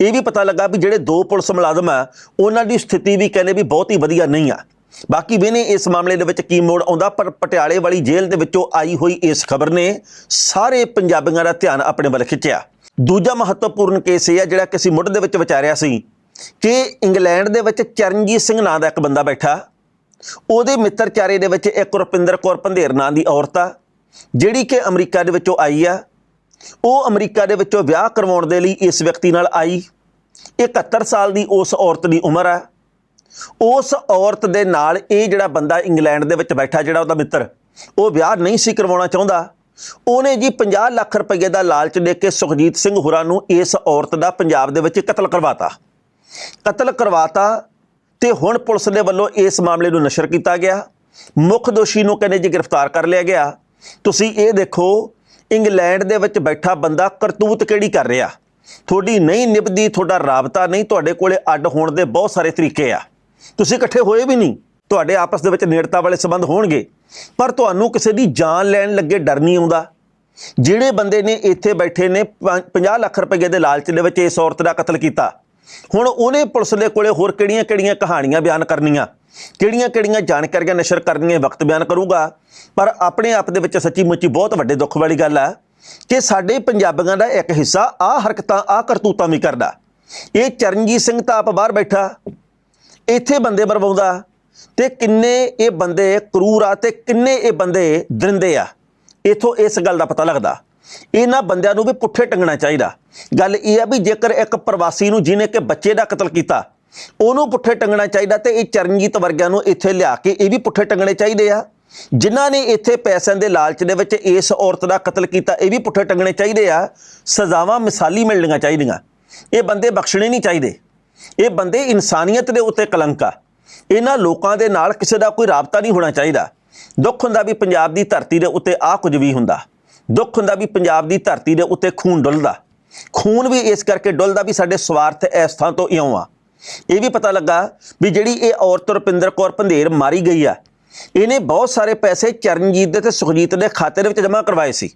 ਇਹ ਵੀ ਪਤਾ ਲੱਗਾ ਵੀ ਜਿਹੜੇ ਦੋ ਪੁਲਿਸ ਮੁਲਾਜ਼ਮ ਆ, ਉਹਨਾਂ ਦੀ ਸਥਿਤੀ ਵੀ ਕਹਿੰਦੇ ਵੀ ਬਹੁਤ ਹੀ ਵਧੀਆ ਨਹੀਂ ਆ। ਬਾਕੀ ਵੀ ਇਸ ਮਾਮਲੇ ਦੇ ਵਿੱਚ ਕੀ ਮੋੜ ਆਉਂਦਾ, ਪਰ ਪਟਿਆਲੇ ਵਾਲੀ ਜੇਲ੍ਹ ਦੇ ਵਿੱਚੋਂ ਆਈ ਹੋਈ ਇਸ ਖਬਰ ਨੇ ਸਾਰੇ ਪੰਜਾਬੀਆਂ ਦਾ ਧਿਆਨ ਆਪਣੇ ਵੱਲ ਖਿੱਚਿਆ। ਦੂਜਾ ਮਹੱਤਵਪੂਰਨ ਕੇਸ ਇਹ ਹੈ ਜਿਹੜਾ ਕਿਸੇ ਮੁੱਢ ਦੇ ਵਿੱਚ ਵਿਚਾਰਿਆ ਸੀ ਕਿ ਇੰਗਲੈਂਡ ਦੇ ਵਿੱਚ ਚਰਨਜੀਤ ਸਿੰਘ ਨਾਂ ਦਾ ਇੱਕ ਬੰਦਾ ਬੈਠਾ। ਉਹਦੇ ਮਿੱਤਰਚਾਰੇ ਦੇ ਵਿੱਚ ਇੱਕ ਰੁਪਿੰਦਰ ਕੌਰ ਪੰਧੇਰ ਨਾਂ ਦੀ ਔਰਤ ਆ, ਜਿਹੜੀ ਕਿ ਅਮਰੀਕਾ ਦੇ ਵਿੱਚੋਂ ਆਈ ਆ। ਉਹ ਅਮਰੀਕਾ ਦੇ ਵਿੱਚੋਂ ਵਿਆਹ ਕਰਵਾਉਣ ਦੇ ਲਈ ਇਸ ਵਿਅਕਤੀ ਨਾਲ ਆਈ। 71 ਸਾਲ ਦੀ ਉਸ ਔਰਤ ਦੀ ਉਮਰ ਆ। ਉਸ ਔਰਤ ਦੇ ਨਾਲ ਇਹ ਜਿਹੜਾ ਬੰਦਾ ਇੰਗਲੈਂਡ ਦੇ ਵਿੱਚ ਬੈਠਾ ਜਿਹੜਾ ਉਹਦਾ ਮਿੱਤਰ, ਉਹ ਵਿਆਹ ਨਹੀਂ ਸੀ ਕਰਵਾਉਣਾ ਚਾਹੁੰਦਾ। ਉਹਨੇ ਜੀ 50 ਲੱਖ ਰੁਪਏ ਦਾ ਲਾਲਚ ਦੇ ਕੇ ਸੁਖਜੀਤ ਸਿੰਘ ਹੁਰਾਂ ਨੂੰ ਇਸ ਔਰਤ ਦਾ ਪੰਜਾਬ ਦੇ ਵਿੱਚ ਕਤਲ ਕਰਵਾਤਾ। ਕਤਲ ਕਰਵਾਤਾ ਤੇ ਹੁਣ ਪੁਲਿਸ ਦੇ ਵੱਲੋਂ ਇਸ ਮਾਮਲੇ ਨੂੰ ਨਸ਼ਰ ਕੀਤਾ ਗਿਆ। ਮੁੱਖ ਦੋਸ਼ੀ ਨੂੰ ਕਹਿੰਦੇ ਜੀ ਗ੍ਰਿਫਤਾਰ ਕਰ ਲਿਆ ਗਿਆ। ਤੁਸੀਂ ਇਹ ਦੇਖੋ, ਇੰਗਲੈਂਡ ਦੇ ਵਿੱਚ ਬੈਠਾ ਬੰਦਾ ਕਰਤੂਤ ਕਿਹੜੀ ਕਰ ਰਿਹਾ? ਤੁਹਾਡੀ ਨਹੀਂ ਨਿਭਦੀ, ਤੁਹਾਡਾ ਰਾਬਤਾ ਨਹੀਂ, ਤੁਹਾਡੇ ਕੋਲੇ ਅੱਡ ਹੋਣ ਦੇ ਬਹੁਤ ਸਾਰੇ ਤਰੀਕੇ ਆ। ਤੁਸੀਂ ਇਕੱਠੇ ਹੋਏ ਵੀ ਨਹੀਂ। ਤੁਹਾਡੇ ਆਪਸ ਦੇ ਵਿੱਚ ਨੇੜਤਾ ਵਾਲੇ ਸੰਬੰਧ ਹੋਣਗੇ, ਪਰ ਤੁਹਾਨੂੰ ਕਿਸੇ ਦੀ ਜਾਨ ਲੈਣ ਲੱਗੇ ਡਰ ਨਹੀਂ ਆਉਂਦਾ। ਜਿਹੜੇ ਬੰਦੇ ਨੇ ਇੱਥੇ ਬੈਠੇ ਨੇ 50 ਲੱਖ ਰੁਪਏ ਦੇ ਲਾਲਚ ਦੇ ਵਿੱਚ ਇਸ ਔਰਤ ਦਾ ਕਤਲ ਕੀਤਾ। ਹੁਣ ਉਹਨੇ ਪੁਲਿਸ ਦੇ ਕੋਲੇ ਹੋਰ ਕਿਹੜੀਆਂ-ਕਿਹੜੀਆਂ ਕਹਾਣੀਆਂ ਬਿਆਨ ਕਰਨੀਆਂ? ਕਿਹੜੀਆਂ-ਕਿਹੜੀਆਂ ਜਾਣਕਾਰੀਆਂ ਨਸ਼ਰ ਕਰਨੀਆਂ ਵਕਤ ਬਿਆਨ ਕਰੂਗਾ? ਪਰ ਆਪਣੇ ਆਪ ਦੇ ਵਿੱਚ ਸੱਚੀ ਮੁੱਚੀ ਬਹੁਤ ਵੱਡੇ ਦੁੱਖ ਵਾਲੀ ਗੱਲ ਆ ਕਿ ਸਾਡੇ ਪੰਜਾਬੀਆਂ ਦਾ ਇੱਕ ਹਿੱਸਾ ਆ ਹਰਕਤਾਂ ਆ ਕਰਤੂਤਾਂ ਵੀ ਕਰਦਾ। ਇਹ ਚਰਨਜੀਤ ਸਿੰਘ ਤਾਂ ਆਪ ਬਾਹਰ ਬੈਠਾ। ਇੱਥੇ ਬੰਦੇ ਮਰਵਾਉਂਦਾ। ਤੇ ਕਿੰਨੇ ਇਹ ਬੰਦੇ ਕਰੂਰ ਆ ਤੇ ਕਿੰਨੇ ਇਹ ਬੰਦੇ ਦਰਿੰਦੇ ਆ? ਇਥੋਂ ਇਸ ਗੱਲ ਦਾ ਪਤਾ ਲੱਗਦਾ। ਇਹਨਾਂ ਬੰਦਿਆਂ ਨੂੰ ਵੀ ਪੁੱਠੇ ਟੰਗਣਾ ਚਾਹੀਦਾ। ਗੱਲ ਇਹ ਆ ਵੀ ਜੇਕਰ ਇੱਕ ਪ੍ਰਵਾਸੀ ਨੂੰ ਜਿਹਨੇ ਕਿ ਬੱਚੇ ਦਾ ਕਤਲ ਕੀਤਾ, ਉਹਨੂੰ ਪੁੱਠੇ ਟੰਗਣਾ ਚਾਹੀਦਾ ਤੇ ਇਹ ਚਰਨਜੀਤ ਵਰਗਿਆਂ ਨੂੰ ਇੱਥੇ ਲਿਆ ਕੇ ਇਹ ਵੀ ਪੁੱਠੇ ਟੰਗਣੇ ਚਾਹੀਦੇ ਆ। ਜਿਨ੍ਹਾਂ ਨੇ ਇੱਥੇ ਪੈਸਿਆਂ ਦੇ ਲਾਲਚ ਦੇ ਵਿੱਚ ਇਸ ਔਰਤ ਦਾ ਕਤਲ ਕੀਤਾ, ਇਹ ਵੀ ਪੁੱਠੇ ਟੰਗਣੇ ਚਾਹੀਦੇ ਆ। ਸਜ਼ਾਵਾਂ ਮਿਸਾਲੀ ਮਿਲਣੀਆਂ ਚਾਹੀਦੀਆਂ। ਇਹ ਬੰਦੇ ਬਖਸ਼ਣੇ ਨਹੀਂ ਚਾਹੀਦੇ। ਇਹ ਬੰਦੇ ਇਨਸਾਨੀਅਤ ਦੇ ਉੱਤੇ ਕਲੰਕ ਆ। ਇਹਨਾਂ ਲੋਕਾਂ ਦੇ ਨਾਲ ਕਿਸੇ ਦਾ ਕੋਈ ਰਾਬਤਾ ਨਹੀਂ ਹੋਣਾ ਚਾਹੀਦਾ। ਦੁੱਖ ਹੁੰਦਾ ਵੀ ਪੰਜਾਬ ਦੀ ਧਰਤੀ ਦੇ ਉੱਤੇ ਆ ਕੁਝ ਵੀ ਹੁੰਦਾ। ਦੁੱਖ ਹੁੰਦਾ ਵੀ ਪੰਜਾਬ ਦੀ ਧਰਤੀ ਦੇ ਉੱਤੇ ਖੂਨ ਡੁੱਲਦਾ। ਖੂਨ ਵੀ ਇਸ ਕਰਕੇ ਡੁੱਲਦਾ ਵੀ ਸਾਡੇ ਸਵਾਰਥ ਇਸ ਥਾਂ ਤੋਂ ਇਉਂ ਆ। ਇਹ ਵੀ ਪਤਾ ਲੱਗਾ ਵੀ ਜਿਹੜੀ ਇਹ ਔਰਤ ਰੁਪਿੰਦਰ ਕੌਰ ਪੰਧੇਰ ਮਾਰੀ ਗਈ ਆ, ਇਹਨੇ ਬਹੁਤ ਸਾਰੇ ਪੈਸੇ ਚਰਨਜੀਤ ਦੇ ਤੇ ਸੁਖਜੀਤ ਦੇ ਖਾਤੇ ਦੇ ਵਿੱਚ ਜਮ੍ਹਾਂ ਕਰਵਾਏ ਸੀ।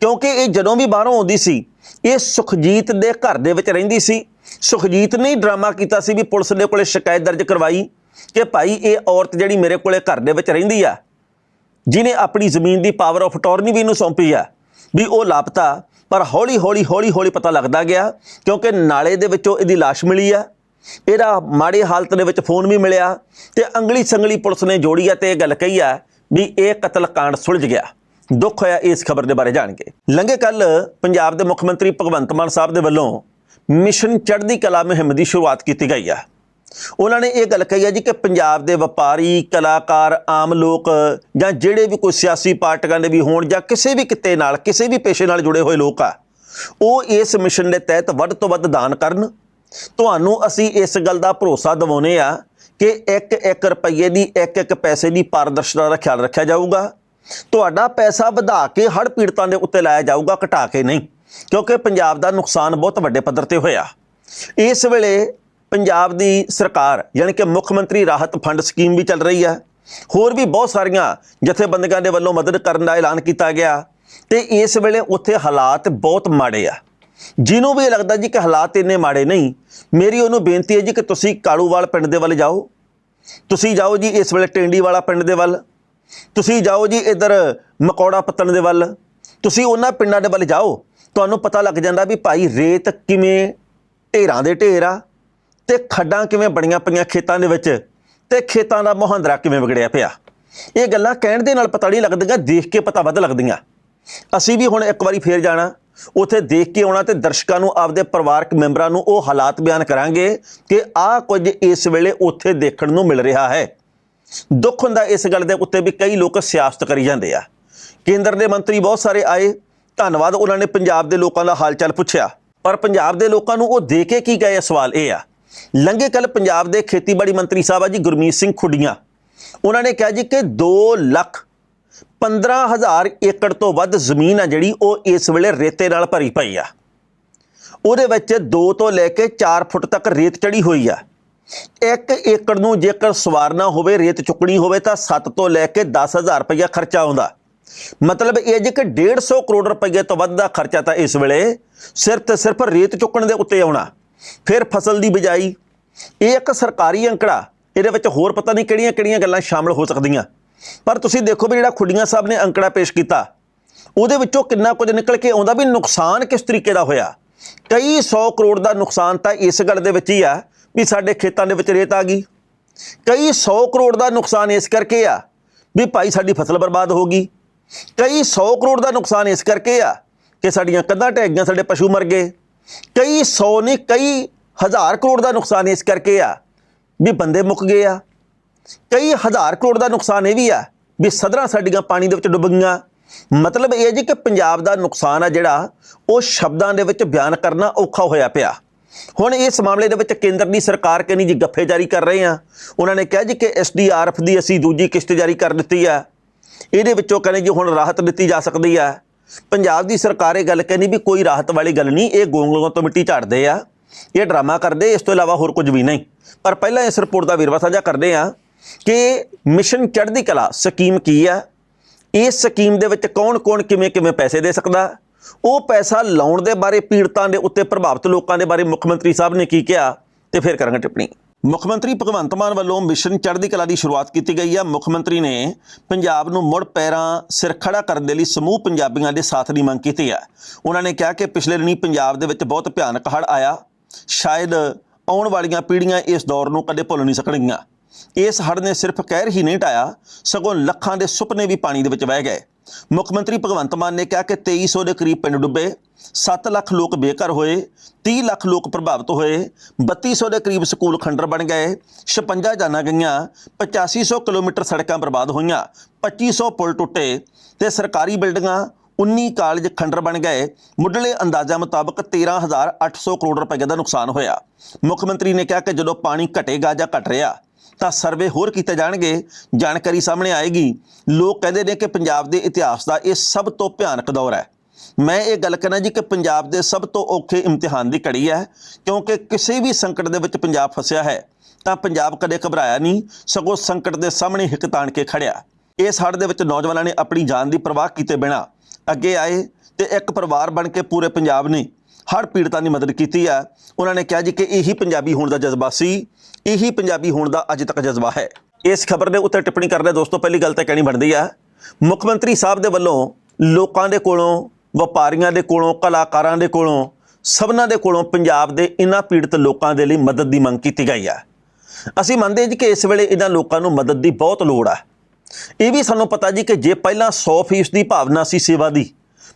ਕਿਉਂਕਿ ਇਹ ਜਦੋਂ ਵੀ ਬਾਹਰੋਂ ਆਉਂਦੀ ਸੀ, ਇਹ ਸੁਖਜੀਤ ਦੇ ਘਰ ਦੇ ਵਿੱਚ ਰਹਿੰਦੀ ਸੀ। ਸੁਖਜੀਤ ਨੇ ਹੀ ਡਰਾਮਾ ਕੀਤਾ ਸੀ ਵੀ ਪੁਲਿਸ ਦੇ ਕੋਲੇ ਸ਼ਿਕਾਇਤ ਦਰਜ ਕਰਵਾਈ। ਕਿ ਭਾਈ ਇਹ ਔਰਤ ਜਿਹੜੀ ਮੇਰੇ ਕੋਲੇ ਘਰ ਦੇ ਵਿੱਚ ਰਹਿੰਦੀ ਆ ਜਿਨੇ ਆਪਣੀ ਜ਼ਮੀਨ ਦੀ ਪਾਵਰ ਆਫ ਅਟਾਰਨੀ ਵੀ ਇਹਨੂੰ ਸੌਂਪੀ ਆ, ਵੀ ਉਹ ਲਾਪਤਾ, ਪਰ ਹੌਲੀ ਹੌਲੀ ਹੌਲੀ ਹੌਲੀ ਪਤਾ ਲੱਗਦਾ ਗਿਆ ਕਿਉਂਕਿ ਨਾਲੇ ਦੇ ਵਿੱਚੋਂ ਇਹਦੀ ਲਾਸ਼ ਮਿਲੀ ਆ। ਇਹਦਾ ਮਾੜੇ ਹਾਲਤ ਦੇ ਵਿੱਚ ਫੋਨ ਵੀ ਮਿਲਿਆ ਤੇ ਅੰਗਲੀ ਸੰਗਲੀ ਪੁਲਿਸ ਨੇ ਜੋੜੀ ਆ ਤੇ ਇਹ ਗੱਲ ਕਹੀ ਆ ਵੀ ਇਹ ਕਤਲ ਕਾਂਡ ਸੁਲਝ ਗਿਆ। ਦੁੱਖ ਹੋਇਆ ਇਸ ਖਬਰ ਦੇ ਬਾਰੇ ਜਾਣ ਕੇ। ਲੰਘੇ ਕੱਲ ਪੰਜਾਬ ਦੇ ਮੁੱਖ ਮੰਤਰੀ ਭਗਵੰਤ ਮਾਨ ਸਾਹਿਬ ਦੇ ਵੱਲੋਂ ਮਿਸ਼ਨ ਚੜ੍ਹਦੀ ਕਲਾ ਮੁਹਿੰਮ ਦੀ ਸ਼ੁਰੂਆਤ ਕੀਤੀ ਗਈ ਆ। ਉਹਨਾਂ ਨੇ ਇਹ ਗੱਲ ਕਹੀ ਹੈ ਜੀ ਕਿ ਪੰਜਾਬ ਦੇ ਵਪਾਰੀ, ਕਲਾਕਾਰ, ਆਮ ਲੋਕ ਜਾਂ ਜਿਹੜੇ ਵੀ ਕੋਈ ਸਿਆਸੀ ਪਾਰਟੀਆਂ ਦੇ ਵੀ ਹੋਣ ਜਾਂ ਕਿਸੇ ਵੀ ਕਿੱਤੇ ਨਾਲ, ਕਿਸੇ ਵੀ ਪੇਸ਼ੇ ਨਾਲ ਜੁੜੇ ਹੋਏ ਲੋਕ ਆ, ਉਹ ਇਸ ਮਿਸ਼ਨ ਦੇ ਤਹਿਤ ਵੱਧ ਤੋਂ ਵੱਧ ਦਾਨ ਕਰਨ। ਤੁਹਾਨੂੰ ਅਸੀਂ ਇਸ ਗੱਲ ਦਾ ਭਰੋਸਾ ਦਿਵਾਉਨੇ ਆ ਕਿ ਇੱਕ ਇੱਕ ਰੁਪਈਏ ਦੀ ਇੱਕ ਇੱਕ ਪੈਸੇ ਦੀ ਪਾਰਦਰਸ਼ਤਾ ਦਾ ਖਿਆਲ ਰੱਖਿਆ ਜਾਊਗਾ। ਤੁਹਾਡਾ ਪੈਸਾ ਵਧਾ ਕੇ ਹੜ੍ਹ ਪੀੜਤਾਂ ਦੇ ਉੱਤੇ ਲਾਇਆ ਜਾਊਗਾ, ਘਟਾ ਕੇ ਨਹੀਂ, ਕਿਉਂਕਿ ਪੰਜਾਬ ਦਾ ਨੁਕਸਾਨ ਬਹੁਤ ਵੱਡੇ ਪੱਧਰ ਤੇ ਹੋਇਆ। ਇਸ ਵੇਲੇ ਪੰਜਾਬ ਦੀ ਸਰਕਾਰ, ਯਾਨੀ ਕਿ ਮੁੱਖ ਮੰਤਰੀ ਰਾਹਤ ਫੰਡ ਸਕੀਮ ਵੀ ਚੱਲ ਰਹੀ ਹੈ। ਹੋਰ ਵੀ ਬਹੁਤ ਸਾਰੀਆਂ ਜਥੇਬੰਦੀਆਂ ਦੇ ਵੱਲੋਂ ਮਦਦ ਕਰਨ ਦਾ ਐਲਾਨ ਕੀਤਾ ਗਿਆ ਤੇ ਇਸ ਵੇਲੇ ਉੱਥੇ ਹਾਲਾਤ ਬਹੁਤ ਮਾੜੇ ਆ। ਜਿਹਨੂੰ ਵੀ ਇਹ ਲੱਗਦਾ ਜੀ ਕਿ ਹਾਲਾਤ ਇੰਨੇ ਮਾੜੇ ਨਹੀਂ, ਮੇਰੀ ਉਹਨੂੰ ਬੇਨਤੀ ਹੈ ਜੀ ਕਿ ਤੁਸੀਂ ਕਾਲੂਵਾਲ ਪਿੰਡ ਦੇ ਵੱਲ ਜਾਓ। ਤੁਸੀਂ ਜਾਓ ਜੀ ਇਸ ਵੇਲੇ ਟੈਂਡੀ ਵਾਲਾ ਪਿੰਡ ਦੇ ਵੱਲ। ਤੁਸੀਂ ਜਾਓ ਜੀ ਇਧਰ ਮਕੌੜਾ ਪੱਤਣ ਦੇ ਵੱਲ। ਤੁਸੀਂ ਉਹਨਾਂ ਪਿੰਡਾਂ ਦੇ ਵੱਲ ਜਾਓ। ਤੁਹਾਨੂੰ ਪਤਾ ਲੱਗ ਜਾਂਦਾ ਵੀ ਭਾਈ ਰੇਤ ਕਿਵੇਂ ਢੇਰਾਂ ਦੇ ਢੇਰ ਆ। ਤੇ ਖੱਡਾਂ ਕਿਵੇਂ ਬਣੀਆਂ ਪਈਆਂ ਖੇਤਾਂ ਦੇ ਵਿੱਚ ਤੇ ਖੇਤਾਂ ਦਾ ਮੁਹੰਦਰਾ ਕਿਵੇਂ ਵਿਗੜਿਆ ਪਿਆ? ਇਹ ਗੱਲਾਂ ਕਹਿਣ ਦੇ ਨਾਲ ਪਤਾ ਨਹੀਂ ਲੱਗਦੀਆਂ, ਦੇਖ ਕੇ ਪਤਾ ਵੱਧ ਲੱਗਦੀਆਂ। ਅਸੀਂ ਵੀ ਹੁਣ ਇੱਕ ਵਾਰੀ ਫੇਰ ਜਾਣਾ, ਉੱਥੇ ਦੇਖ ਕੇ ਆਉਣਾ ਤੇ ਦਰਸ਼ਕਾਂ ਨੂੰ, ਆਪਦੇ ਪਰਿਵਾਰਕ ਮੈਂਬਰਾਂ ਨੂੰ ਉਹ ਹਾਲਾਤ ਬਿਆਨ ਕਰਾਂਗੇ ਕਿ ਆਹ ਕੁਝ ਇਸ ਵੇਲੇ ਉੱਥੇ ਦੇਖਣ ਨੂੰ ਮਿਲ ਰਿਹਾ ਹੈ। ਦੁੱਖ ਹੁੰਦਾ ਇਸ ਗੱਲ ਦੇ ਉੱਤੇ ਵੀ ਕਈ ਲੋਕ ਸਿਆਸਤ ਕਰੀ ਜਾਂਦੇ ਆ। ਕੇਂਦਰ ਦੇ ਮੰਤਰੀ ਬਹੁਤ ਸਾਰੇ ਆਏ, ਧੰਨਵਾਦ ਉਹਨਾਂ ਨੇ ਪੰਜਾਬ ਦੇ ਲੋਕਾਂ ਦਾ ਹਾਲ ਚਾਲ ਪੁੱਛਿਆ। ਪਰ ਪੰਜਾਬ ਦੇ ਲੋਕਾਂ ਨੂੰ ਉਹ ਦੇ ਕੇ ਕੀ ਗਏ ਸਵਾਲ ਇਹ ਆ ਲੰਘੇ ਕੱਲ ਪੰਜਾਬ ਦੇ ਖੇਤੀਬਾੜੀ ਮੰਤਰੀ ਸਾਹਿਬ ਆ ਜੀ ਗੁਰਮੀਤ ਸਿੰਘ ਖੁੱਡੀਆਂ। ਉਹਨਾਂ ਨੇ ਕਿਹਾ ਜੀ ਕਿ 2 ਲੱਖ 15000 ਏਕੜ ਤੋਂ ਵੱਧ ਜ਼ਮੀਨ ਆ ਜਿਹੜੀ ਉਹ ਇਸ ਵੇਲੇ ਰੇਤੇ ਨਾਲ ਭਰੀ ਪਈ ਆ। ਉਹਦੇ ਵਿੱਚ 2 ਤੋਂ ਲੈ ਕੇ 4 ਫੁੱਟ ਤੱਕ ਰੇਤ ਚੜੀ ਹੋਈ ਆ। ਇੱਕ ਏਕੜ ਨੂੰ ਜੇਕਰ ਸਵਾਰਨਾ ਹੋਵੇ, ਰੇਤ ਚੁੱਕਣੀ ਹੋਵੇ ਤਾਂ 7 ਤੋਂ ਲੈ ਕੇ 10000 ਰੁਪਇਆ ਖਰਚਾ ਆਉਂਦਾ। ਮਤਲਬ ਇਹ ਜੇ ਕਿ 150 ਕਰੋੜ ਰੁਪਏ ਤੋਂ ਵੱਧ ਦਾ ਖਰਚਾ ਤਾਂ ਇਸ ਵੇਲੇ ਸਿਰਫ ਤੇ ਸਿਰਫ ਰੇਤ ਚੁੱਕਣ ਦੇ ਉੱਤੇ ਆਉਣਾ। ਫਿਰ ਫਸਲ ਦੀ ਬਿਜਾਈ। ਇਹ ਇੱਕ ਸਰਕਾਰੀ ਅੰਕੜਾ, ਇਹਦੇ ਵਿੱਚ ਹੋਰ ਪਤਾ ਨਹੀਂ ਕਿਹੜੀਆਂ-ਕਿਹੜੀਆਂ ਗੱਲਾਂ ਸ਼ਾਮਲ ਹੋ ਸਕਦੀਆਂ। ਪਰ ਤੁਸੀਂ ਦੇਖੋ ਵੀ ਜਿਹੜਾ ਖੁੱਡੀਆਂ ਸਾਹਿਬ ਨੇ ਅੰਕੜਾ ਪੇਸ਼ ਕੀਤਾ, ਉਹਦੇ ਵਿੱਚੋਂ ਕਿੰਨਾ ਕੁਝ ਨਿਕਲ ਕੇ ਆਉਂਦਾ ਵੀ ਨੁਕਸਾਨ ਕਿਸ ਤਰੀਕੇ ਦਾ ਹੋਇਆ। ਕਈ 100 ਕਰੋੜ ਦਾ ਨੁਕਸਾਨ ਤਾਂ ਇਸ ਗੱਲ ਦੇ ਵਿੱਚ ਹੀ ਆ ਵੀ ਸਾਡੇ ਖੇਤਾਂ ਦੇ ਵਿੱਚ ਰੇਤ ਆ ਗਈ। ਕਈ 100 ਕਰੋੜ ਦਾ ਨੁਕਸਾਨ ਇਸ ਕਰਕੇ ਆ ਵੀ ਭਾਈ ਸਾਡੀ ਫਸਲ ਬਰਬਾਦ ਹੋ ਗਈ। ਕਈ 100 ਕਰੋੜ ਦਾ ਨੁਕਸਾਨ ਇਸ ਕਰਕੇ ਆ ਕਿ ਸਾਡੀਆਂ ਕੰਧਾਂ ਢਹਿ ਗਈਆਂ, ਸਾਡੇ ਪਸ਼ੂ ਮਰ ਗਏ। ਕਈ 100 ਨੇ, ਕਈ ਹਜ਼ਾਰ ਕਰੋੜ ਦਾ ਨੁਕਸਾਨ ਇਸ ਕਰਕੇ ਆ ਵੀ ਬੰਦੇ ਮੁੱਕ ਗਏ ਆ। ਕਈ ਹਜ਼ਾਰ ਕਰੋੜ ਦਾ ਨੁਕਸਾਨ ਇਹ ਵੀ ਆ ਵੀ ਸਦਰਾਂ ਸਾਡੀਆਂ ਪਾਣੀ ਦੇ ਵਿੱਚ ਡੁੱਬ ਗਈਆਂ। ਮਤਲਬ ਇਹ ਜੀ ਕਿ ਪੰਜਾਬ ਦਾ ਨੁਕਸਾਨ ਆ ਜਿਹੜਾ, ਉਹ ਸ਼ਬਦਾਂ ਦੇ ਵਿੱਚ ਬਿਆਨ ਕਰਨਾ ਔਖਾ ਹੋਇਆ ਪਿਆ। ਹੁਣ ਇਸ ਮਾਮਲੇ ਦੇ ਵਿੱਚ ਕੇਂਦਰ ਦੀ ਸਰਕਾਰ ਕਹਿੰਦੀ ਜੀ ਗੱਫੇ ਜਾਰੀ ਕਰ ਰਹੇ ਆ। ਉਹਨਾਂ ਨੇ ਕਿਹਾ ਜੀ ਕਿ ਐਸਡੀਆਰਐਫ ਦੀ ਅਸੀਂ ਦੂਜੀ ਕਿਸ਼ਤ ਜਾਰੀ ਕਰ ਦਿੱਤੀ ਆ। ਇਹਦੇ ਵਿੱਚੋਂ ਕਹਿੰਦੇ ਜੀ ਹੁਣ ਰਾਹਤ ਦਿੱਤੀ ਜਾ ਸਕਦੀ ਆ। ਪੰਜਾਬ ਦੀ ਸਰਕਾਰ ਇਹ ਗੱਲ ਕਹਿੰਦੀ ਵੀ ਕੋਈ ਰਾਹਤ ਵਾਲੀ ਗੱਲ ਨਹੀਂ, ਇਹ ਗੋਂਗਲੋਂ ਤੋਂ ਮਿੱਟੀ ਝਾੜਦੇ ਆ, ਇਹ ਡਰਾਮਾ ਕਰਦੇ, ਇਸ ਤੋਂ ਇਲਾਵਾ ਹੋਰ ਕੁਝ ਵੀ ਨਹੀਂ। ਪਰ ਪਹਿਲਾਂ ਇਸ ਰਿਪੋਰਟ ਦਾ ਵਿਰਵਾ ਸਾਂਝਾ ਕਰਦੇ ਆ ਕਿ ਮਿਸ਼ਨ ਚੜ੍ਹਦੀ ਕਲਾ ਸਕੀਮ ਕੀ ਆ? ਇਸ ਸਕੀਮ ਦੇ ਵਿੱਚ ਕੌਣ-ਕੌਣ, ਕਿਵੇਂ-ਕਿਵੇਂ ਪੈਸੇ ਦੇ ਸਕਦਾ? ਉਹ ਪੈਸਾ ਲਾਉਣ ਦੇ ਬਾਰੇ ਪੀੜਤਾਂ ਦੇ ਉੱਤੇ ਪ੍ਰਭਾਵਿਤ ਲੋਕਾਂ ਦੇ ਬਾਰੇ ਮੁੱਖ ਮੰਤਰੀ ਸਾਹਿਬ ਨੇ ਕੀ ਕਿਹਾ? ਤੇ ਫਿਰ ਕਰਾਂਗੇ ਟਿੱਪਣੀ। ਮੁੱਖ ਮੰਤਰੀ ਭਗਵੰਤ ਮਾਨ ਵੱਲੋਂ ਮਿਸ਼ਨ ਚੜ੍ਹਦੀ ਕਲਾ ਦੀ ਸ਼ੁਰੂਆਤ ਕੀਤੀ ਗਈ ਹੈ। ਮੁੱਖ ਮੰਤਰੀ ਨੇ ਪੰਜਾਬ ਨੂੰ ਮੁੜ ਪੈਰਾਂ ਸਿਰ ਖੜਾ ਕਰਨ ਦੇ ਲਈ ਸਮੂਹ ਪੰਜਾਬੀਆਂ ਦੇ ਸਾਥ ਦੀ ਮੰਗ ਕੀਤੀ ਹੈ। ਉਹਨਾਂ ਨੇ ਕਿਹਾ ਕਿ ਪਿਛਲੇ ਦਿਨੀ ਪੰਜਾਬ ਦੇ ਵਿੱਚ ਬਹੁਤ ਭਿਆਨਕ ਹੜ੍ਹ ਆਇਆ। ਸ਼ਾਇਦ ਆਉਣ ਵਾਲੀਆਂ ਪੀੜ੍ਹੀਆਂ ਇਸ ਦੌਰ ਨੂੰ ਕਦੇ ਭੁੱਲ ਨਹੀਂ ਸਕਣਗੀਆਂ। ਇਸ ਹੜ੍ਹ ਨੇ ਸਿਰਫ ਕਹਿਰ ਹੀ ਨਹੀਂ ਢਾਇਆ, ਸਗੋਂ ਲੱਖਾਂ ਦੇ ਸੁਪਨੇ ਵੀ ਪਾਣੀ ਦੇ ਵਿੱਚ ਵਹਿ ਗਏ। ਮੁੱਖ ਮੰਤਰੀ ਭਗਵੰਤ ਮਾਨ ਨੇ ਕਿਹਾ ਕਿ 2300 ਦੇ ਕਰੀਬ ਪਿੰਡ ਡੁੱਬੇ 7 ਲੱਖ ਲੋਕ ਬੇਘਰ ਹੋਏ 30 ਲੱਖ ਲੋਕ ਪ੍ਰਭਾਵਿਤ ਹੋਏ 3200 ਦੇ ਕਰੀਬ ਸਕੂਲ ਖੰਡਰ ਬਣ ਗਏ 56 ਜਾਨਾਂ ਗਈਆਂ 8500 ਕਿਲੋਮੀਟਰ ਸੜਕਾਂ ਬਰਬਾਦ ਹੋਈਆਂ 2500 ਪੁਲ ਟੁੱਟੇ ਤੇ ਸਰਕਾਰੀ ਬਿਲਡਿੰਗਾਂ 19 ਕਾਲਜ ਖੰਡਰ ਬਣ ਗਏ। ਮੁੱਢਲੇ ਅੰਦਾਜ਼ਾ ਮੁਤਾਬਕ 13800 ਕਰੋੜ ਰੁਪਏ ਦਾ ਨੁਕਸਾਨ ਹੋਇਆ। ਮੁੱਖ ਮੰਤਰੀ ਨੇ ਕਿਹਾ ਕਿ ਜਦੋਂ ਪਾਣੀ ਘਟੇਗਾ ਜਾਂ ਘਟ ਰਿਹਾ ਤਾਂ ਸਰਵੇ ਹੋਰ ਕੀਤੇ ਜਾਣਗੇ। ਜਾਣਕਾਰੀ ਸਾਹਮਣੇ ਆਏਗੀ। ਲੋਕ ਕਹਿੰਦੇ ਨੇ ਕਿ ਪੰਜਾਬ ਦੇ ਇਤਿਹਾਸ ਦਾ ਇਹ ਸਭ ਤੋਂ ਭਿਆਨਕ ਦੌਰ ਹੈ। ਮੈਂ ਇਹ ਗੱਲ ਕਹਿਣਾ ਜੀ ਕਿ ਪੰਜਾਬ ਦੇ ਸਭ ਤੋਂ ਔਖੇ ਇਮਤਿਹਾਨ ਦੀ ਘੜੀ ਹੈ, ਕਿਉਂਕਿ ਕਿਸੇ ਵੀ ਸੰਕਟ ਦੇ ਵਿੱਚ ਪੰਜਾਬ ਫਸਿਆ ਹੈ, ਤਾਂ ਪੰਜਾਬ ਕਦੇ ਘਬਰਾਇਆ ਨਹੀਂ, ਸਗੋਂ ਸੰਕਟ ਦੇ ਸਾਹਮਣੇ ਹਿੱਕ ਤਾਣ ਕੇ ਖੜਿਆ। ਇਸ ਹੜ੍ਹ ਦੇ ਵਿੱਚ ਨੌਜਵਾਨਾਂ ਨੇ ਆਪਣੀ ਜਾਨ ਦੀ ਪਰਵਾਹ ਕੀਤੇ ਬਿਨਾ ਅੱਗੇ ਆਏ ਤੇ ਇੱਕ ਪਰਿਵਾਰ ਬਣ ਕੇ ਪੂਰੇ ਪੰਜਾਬ ਨੇ ਹੜ੍ਹ ਪੀੜਤਾਂ ਦੀ ਮਦਦ ਕੀਤੀ ਆ। ਉਹਨਾਂ ਨੇ ਕਿਹਾ ਜੀ ਕਿ ਇਹੀ ਪੰਜਾਬੀ ਹੋਣ ਦਾ ਜਜ਼ਬਾ ਸੀ ਇਹੀ ਪੰਜਾਬੀ ਹੋਣ ਦਾ ਅੱਜ ਤੱਕ ਜਜ਼ਬਾ ਹੈ। ਇਸ ਖਬਰ ਦੇ ਉੱਤੇ ਟਿੱਪਣੀ ਕਰਦੇ ਦੋਸਤੋ, ਪਹਿਲੀ ਗੱਲ ਤਾਂ ਕਹਿਣੀ ਬਣਦੀ ਆ, ਮੁੱਖ ਮੰਤਰੀ ਸਾਹਿਬ ਦੇ ਵੱਲੋਂ ਲੋਕਾਂ ਦੇ ਕੋਲੋਂ, ਵਪਾਰੀਆਂ ਦੇ ਕੋਲੋਂ, ਕਲਾਕਾਰਾਂ ਦੇ ਕੋਲੋਂ, ਸਭਨਾਂ ਦੇ ਕੋਲੋਂ ਪੰਜਾਬ ਦੇ ਇਨ੍ਹਾਂ ਪੀੜਤ ਲੋਕਾਂ ਦੇ ਲਈ ਮਦਦ ਦੀ ਮੰਗ ਕੀਤੀ ਗਈ ਆ। ਅਸੀਂ ਮੰਨਦੇ ਹਾਂ ਜੀ ਕਿ ਇਸ ਵੇਲੇ ਇਹਨਾਂ ਲੋਕਾਂ ਨੂੰ ਮਦਦ ਦੀ ਬਹੁਤ ਲੋੜ ਆ। ਇਹ ਵੀ ਸਾਨੂੰ ਪਤਾ ਜੀ ਕਿ ਜੇ ਪਹਿਲਾਂ 100% ਦੀ ਭਾਵਨਾ ਸੀ ਸੇਵਾ ਦੀ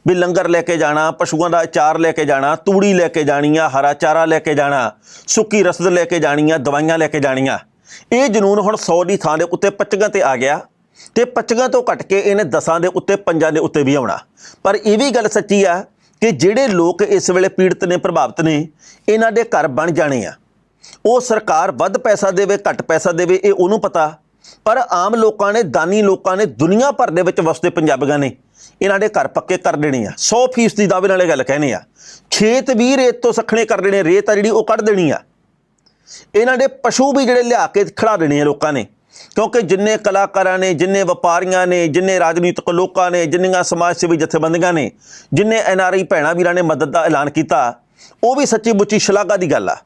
ਵੀ ਲੰਗਰ ਲੈ ਕੇ ਜਾਣਾ, ਪਸ਼ੂਆਂ ਦਾ ਅਚਾਰ ਲੈ ਕੇ ਜਾਣਾ, ਤੂੜੀ ਲੈ ਕੇ ਜਾਣੀ ਆ ਹਰਾ ਚਾਰਾ ਲੈ ਕੇ ਜਾਣਾ, ਸੁੱਕੀ ਰਸਦ ਲੈ ਕੇ ਜਾਣੀ ਆ ਦਵਾਈਆਂ ਲੈ ਕੇ ਜਾਣੀਆਂ। ਇਹ ਜਨੂਨ ਹੁਣ 100 ਦੀ ਥਾਂ ਦੇ ਉੱਤੇ 25 ਤੇ ਆ ਗਿਆ ਤੇ 25 ਤੋਂ ਘਟ ਕੇ ਇਹਨੇ 10 ਦੇ ਉੱਤੇ, ਪੰਜਾਂ ਦੇ ਉੱਤੇ ਵੀ ਆਉਣਾ। ਪਰ ਇਹ ਵੀ ਗੱਲ ਸੱਚੀ ਆ ਕਿ ਜਿਹੜੇ ਲੋਕ ਇਸ ਵੇਲੇ ਪੀੜਤ ਨੇ, ਪ੍ਰਭਾਵਿਤ ਨੇ, ਇਹਨਾਂ ਦੇ ਘਰ ਬਣ ਜਾਣੇ ਆ। ਉਹ ਸਰਕਾਰ ਵੱਧ ਪੈਸਾ ਦੇਵੇ, ਘੱਟ ਪੈਸਾ ਦੇਵੇ, ਇਹ ਉਹਨੂੰ ਪਤਾ। ਪਰ ਆਮ ਲੋਕਾਂ ਨੇ, ਦਾਨੀ ਲੋਕਾਂ ਨੇ ਦੁਨੀਆ ਭਰ ਦੇ ਵਿੱਚ ਵਸਦੇ ਪੰਜਾਬੀਆਂ ਨੇ। ਇਹਨਾਂ ਦੇ ਘਰ ਪੱਕੇ ਕਰ ਦੇਣੇ ਆ 100% ਦੀ ਦਾਅਵੇ ਨਾਲ ਇਹ ਗੱਲ ਕਹਿੰਦੇ ਆ। ਖੇਤ ਵੀ ਰੇਤ ਤੋਂ ਸਖਣੇ ਕਰ ਦੇਣੇ, ਰੇਤ ਆ ਜਿਹੜੀ ਉਹ ਕੱਢ ਦੇਣੀ ਆ। ਇਹਨਾਂ ਦੇ ਪਸ਼ੂ ਵੀ ਜਿਹੜੇ ਲਿਆ ਕੇ ਖੜਾ ਦੇਣੇ ਆ ਲੋਕਾਂ ਨੇ, ਕਿਉਂਕਿ ਜਿੰਨੇ ਕਲਾਕਾਰਾਂ ਨੇ, ਜਿੰਨੇ ਵਪਾਰੀਆਂ ਨੇ, ਜਿੰਨੇ ਰਾਜਨੀਤਿਕ ਲੋਕਾਂ ਨੇ, ਜਿੰਨੀਆਂ ਸਮਾਜ ਸੇਵੀ ਜਥੇਬੰਦੀਆਂ ਨੇ, ਜਿੰਨੇ ਐਨਆਰਆਈ ਭੈਣਾਂ ਵੀਰਾਂ ਨੇ ਮਦਦ ਦਾ ਐਲਾਨ ਕੀਤਾ, ਉਹ ਵੀ ਸੱਚੀ ਮੁੱਚੀ ਸ਼ਲਾਘਾ ਦੀ ਗੱਲ ਆ।